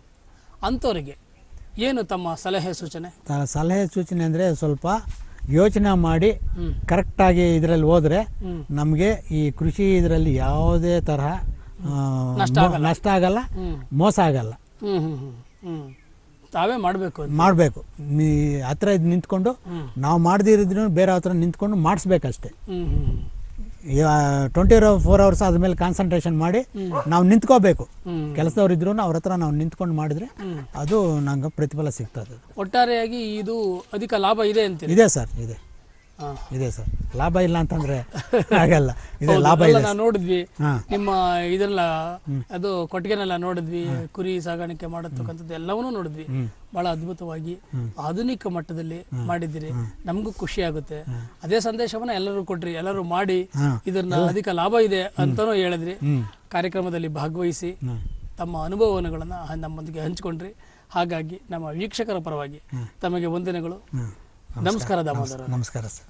ಅಂಥವರಿಗೆ ಏನು ತಮ್ಮ ಸಲಹೆ ಸೂಚನೆ? ಸಲಹೆ ಸೂಚನೆ ಅಂದರೆ ಸ್ವಲ್ಪ ಯೋಚನೆ ಮಾಡಿ ಕರೆಕ್ಟಾಗಿ ಇದರಲ್ಲಿ ಹೋದರೆ ನಮಗೆ ಈ ಕೃಷಿ ಇದರಲ್ಲಿ ಯಾವುದೇ ತರಹ ನಷ್ಟ ಆಗಲ್ಲ. ಮೋಸ ಆಗಲ್ಲ. ತಾವೇ ಮಾಡಬೇಕು ಮಾಡಬೇಕು. ನೀ ಹತ್ರ ಇದು ನಿಂತ್ಕೊಂಡು ನಾವು ಮಾಡದಿರಿದ್ರು ಬೇರೆ ಹತ್ರ ನಿಂತ್ಕೊಂಡು ಮಾಡಿಸ್ಬೇಕಷ್ಟೇ. ಟ್ವೆಂಟಿ ಫೋರ್ ಅವರ್ಸ್ ಆದ್ಮೇಲೆ ಕಾನ್ಸಂಟ್ರೇಷನ್ ಮಾಡಿ ನಾವು ನಿಂತ್ಕೋಬೇಕು. ಕೆಲಸದವ್ರು ಇದ್ರು ಅವ್ರ ಹತ್ರ ನಾವು ನಿಂತ್ಕೊಂಡು ಮಾಡಿದ್ರೆ ಅದು ನಂಗೆ ಪ್ರತಿಫಲ ಸಿಗ್ತದೆ. ಒಟ್ಟಾರೆಯಾಗಿ ಇದು ಅಧಿಕ ಲಾಭ ಇದೆ ಅಂತ ಇದೆ ಸರ್ ಇದೆ. ಇದೆ ಸರ್. ಲಾಭ ಇಲ್ಲ ಅಂತಂದ್ರೆ ಆಗಲ್ಲ ಇದೆ ಲಾಭ ಇಲ್ಲ ನಾವು ನೋಡಿದ್ವಿ. ನಿಮ್ಮ ಇದೆಲ್ಲ ಅದು ಕೊಟ್ಟಿಗೆನೆಲ್ಲ ನೋಡಿದ್ವಿ ಕುರಿ ಸಾಗಾಣಿಕೆ ಮಾಡತಕ್ಕಂಥದ್ದು ಎಲ್ಲವನ್ನೂ ನೋಡಿದ್ವಿ. ಬಹಳ ಅದ್ಭುತವಾಗಿ ಆಧುನಿಕ ಮಟ್ಟದಲ್ಲಿ ಮಾಡಿದ್ದೀರಿ. ನಮಗೂ ಖುಷಿ ಆಗುತ್ತೆ. ಅದೇ ಸಂದೇಶವನ್ನ ಎಲ್ಲರೂ ಕೊಟ್ರಿ ಎಲ್ಲರೂ ಮಾಡಿ ಇದನ್ನ ಅಧಿಕ ಲಾಭ ಇದೆ ಅಂತಾನೂ ಹೇಳಿದ್ರಿ. ಕಾರ್ಯಕ್ರಮದಲ್ಲಿ ಭಾಗವಹಿಸಿ ತಮ್ಮ ಅನುಭವಗಳನ್ನ ನಮ್ಮೊಂದಿಗೆ ಹಂಚಿಕೊಂಡ್ರಿ. ಹಾಗಾಗಿ ನಮ್ಮ ವೀಕ್ಷಕರ ಪರವಾಗಿ ತಮಗೆ ವಂದನೆಗಳು. ನಮಸ್ಕಾರ ದಾಮೋದರ ನಮಸ್ಕಾರ ಸರ್.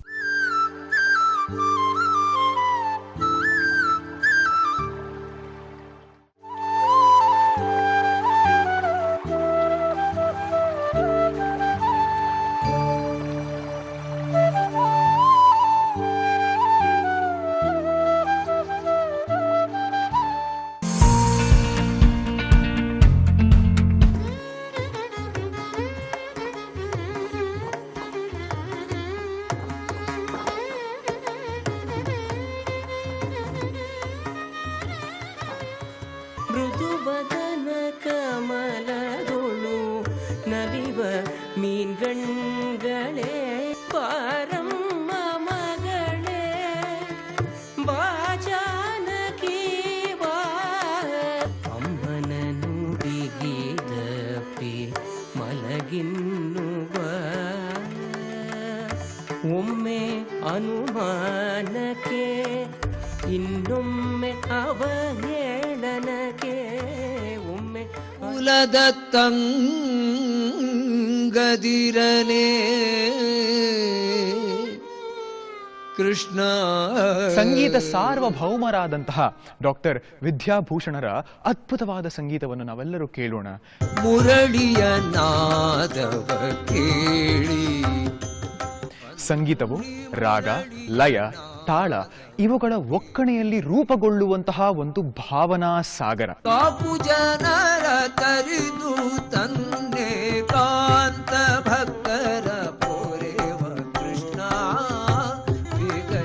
ಅವಹೇಳನಕ್ಕೆ ಒಮ್ಮೆ ಕುಲದ ತಂಗದಿರಲೇ. ಕೃಷ್ಣ. ಸಂಗೀತ ಸಾರ್ವಭೌಮರಾದಂತಹ ಡಾಕ್ಟರ್ ವಿದ್ಯಾಭೂಷಣರ ಅದ್ಭುತವಾದ ಸಂಗೀತವನ್ನು ನಾವೆಲ್ಲರೂ ಕೇಳೋಣ. ಮುರಳಿಯ ನಾದವ ಕೇಳಿ. ಸಂಗೀತವು ರಾಗ ಲಯ ತಾಳ ಇವುಗಳ ಒಕ್ಕಣೆಯಲ್ಲಿ ರೂಪುಗೊಳ್ಳುವಂತಹ ಒಂದು ಭಾವನಾ ಸಾಗರ. ಕಾಪು ಜನರ ತರಿದು ತಂದೆ ಕಾಂತ ಭಕ್ತರ ಪೋರೆವ ಕೃಷ್ಣ ಒಂದೊಂದು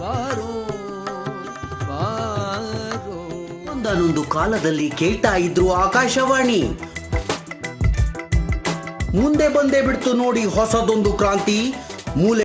ಬಾರೋ ಬಾರೋ. ಒಂದಾನೊಂದು ಕಾಲದಲ್ಲಿ ಕೇಳ್ತಾ ಇದ್ರು ಆಕಾಶವಾಣಿ. ಮುಂದೆ ಬಂದೇ ಬಿಡ್ತು ನೋಡಿ ಹೊಸದೊಂದು ಕ್ರಾಂತಿ. ಮೂಲೆ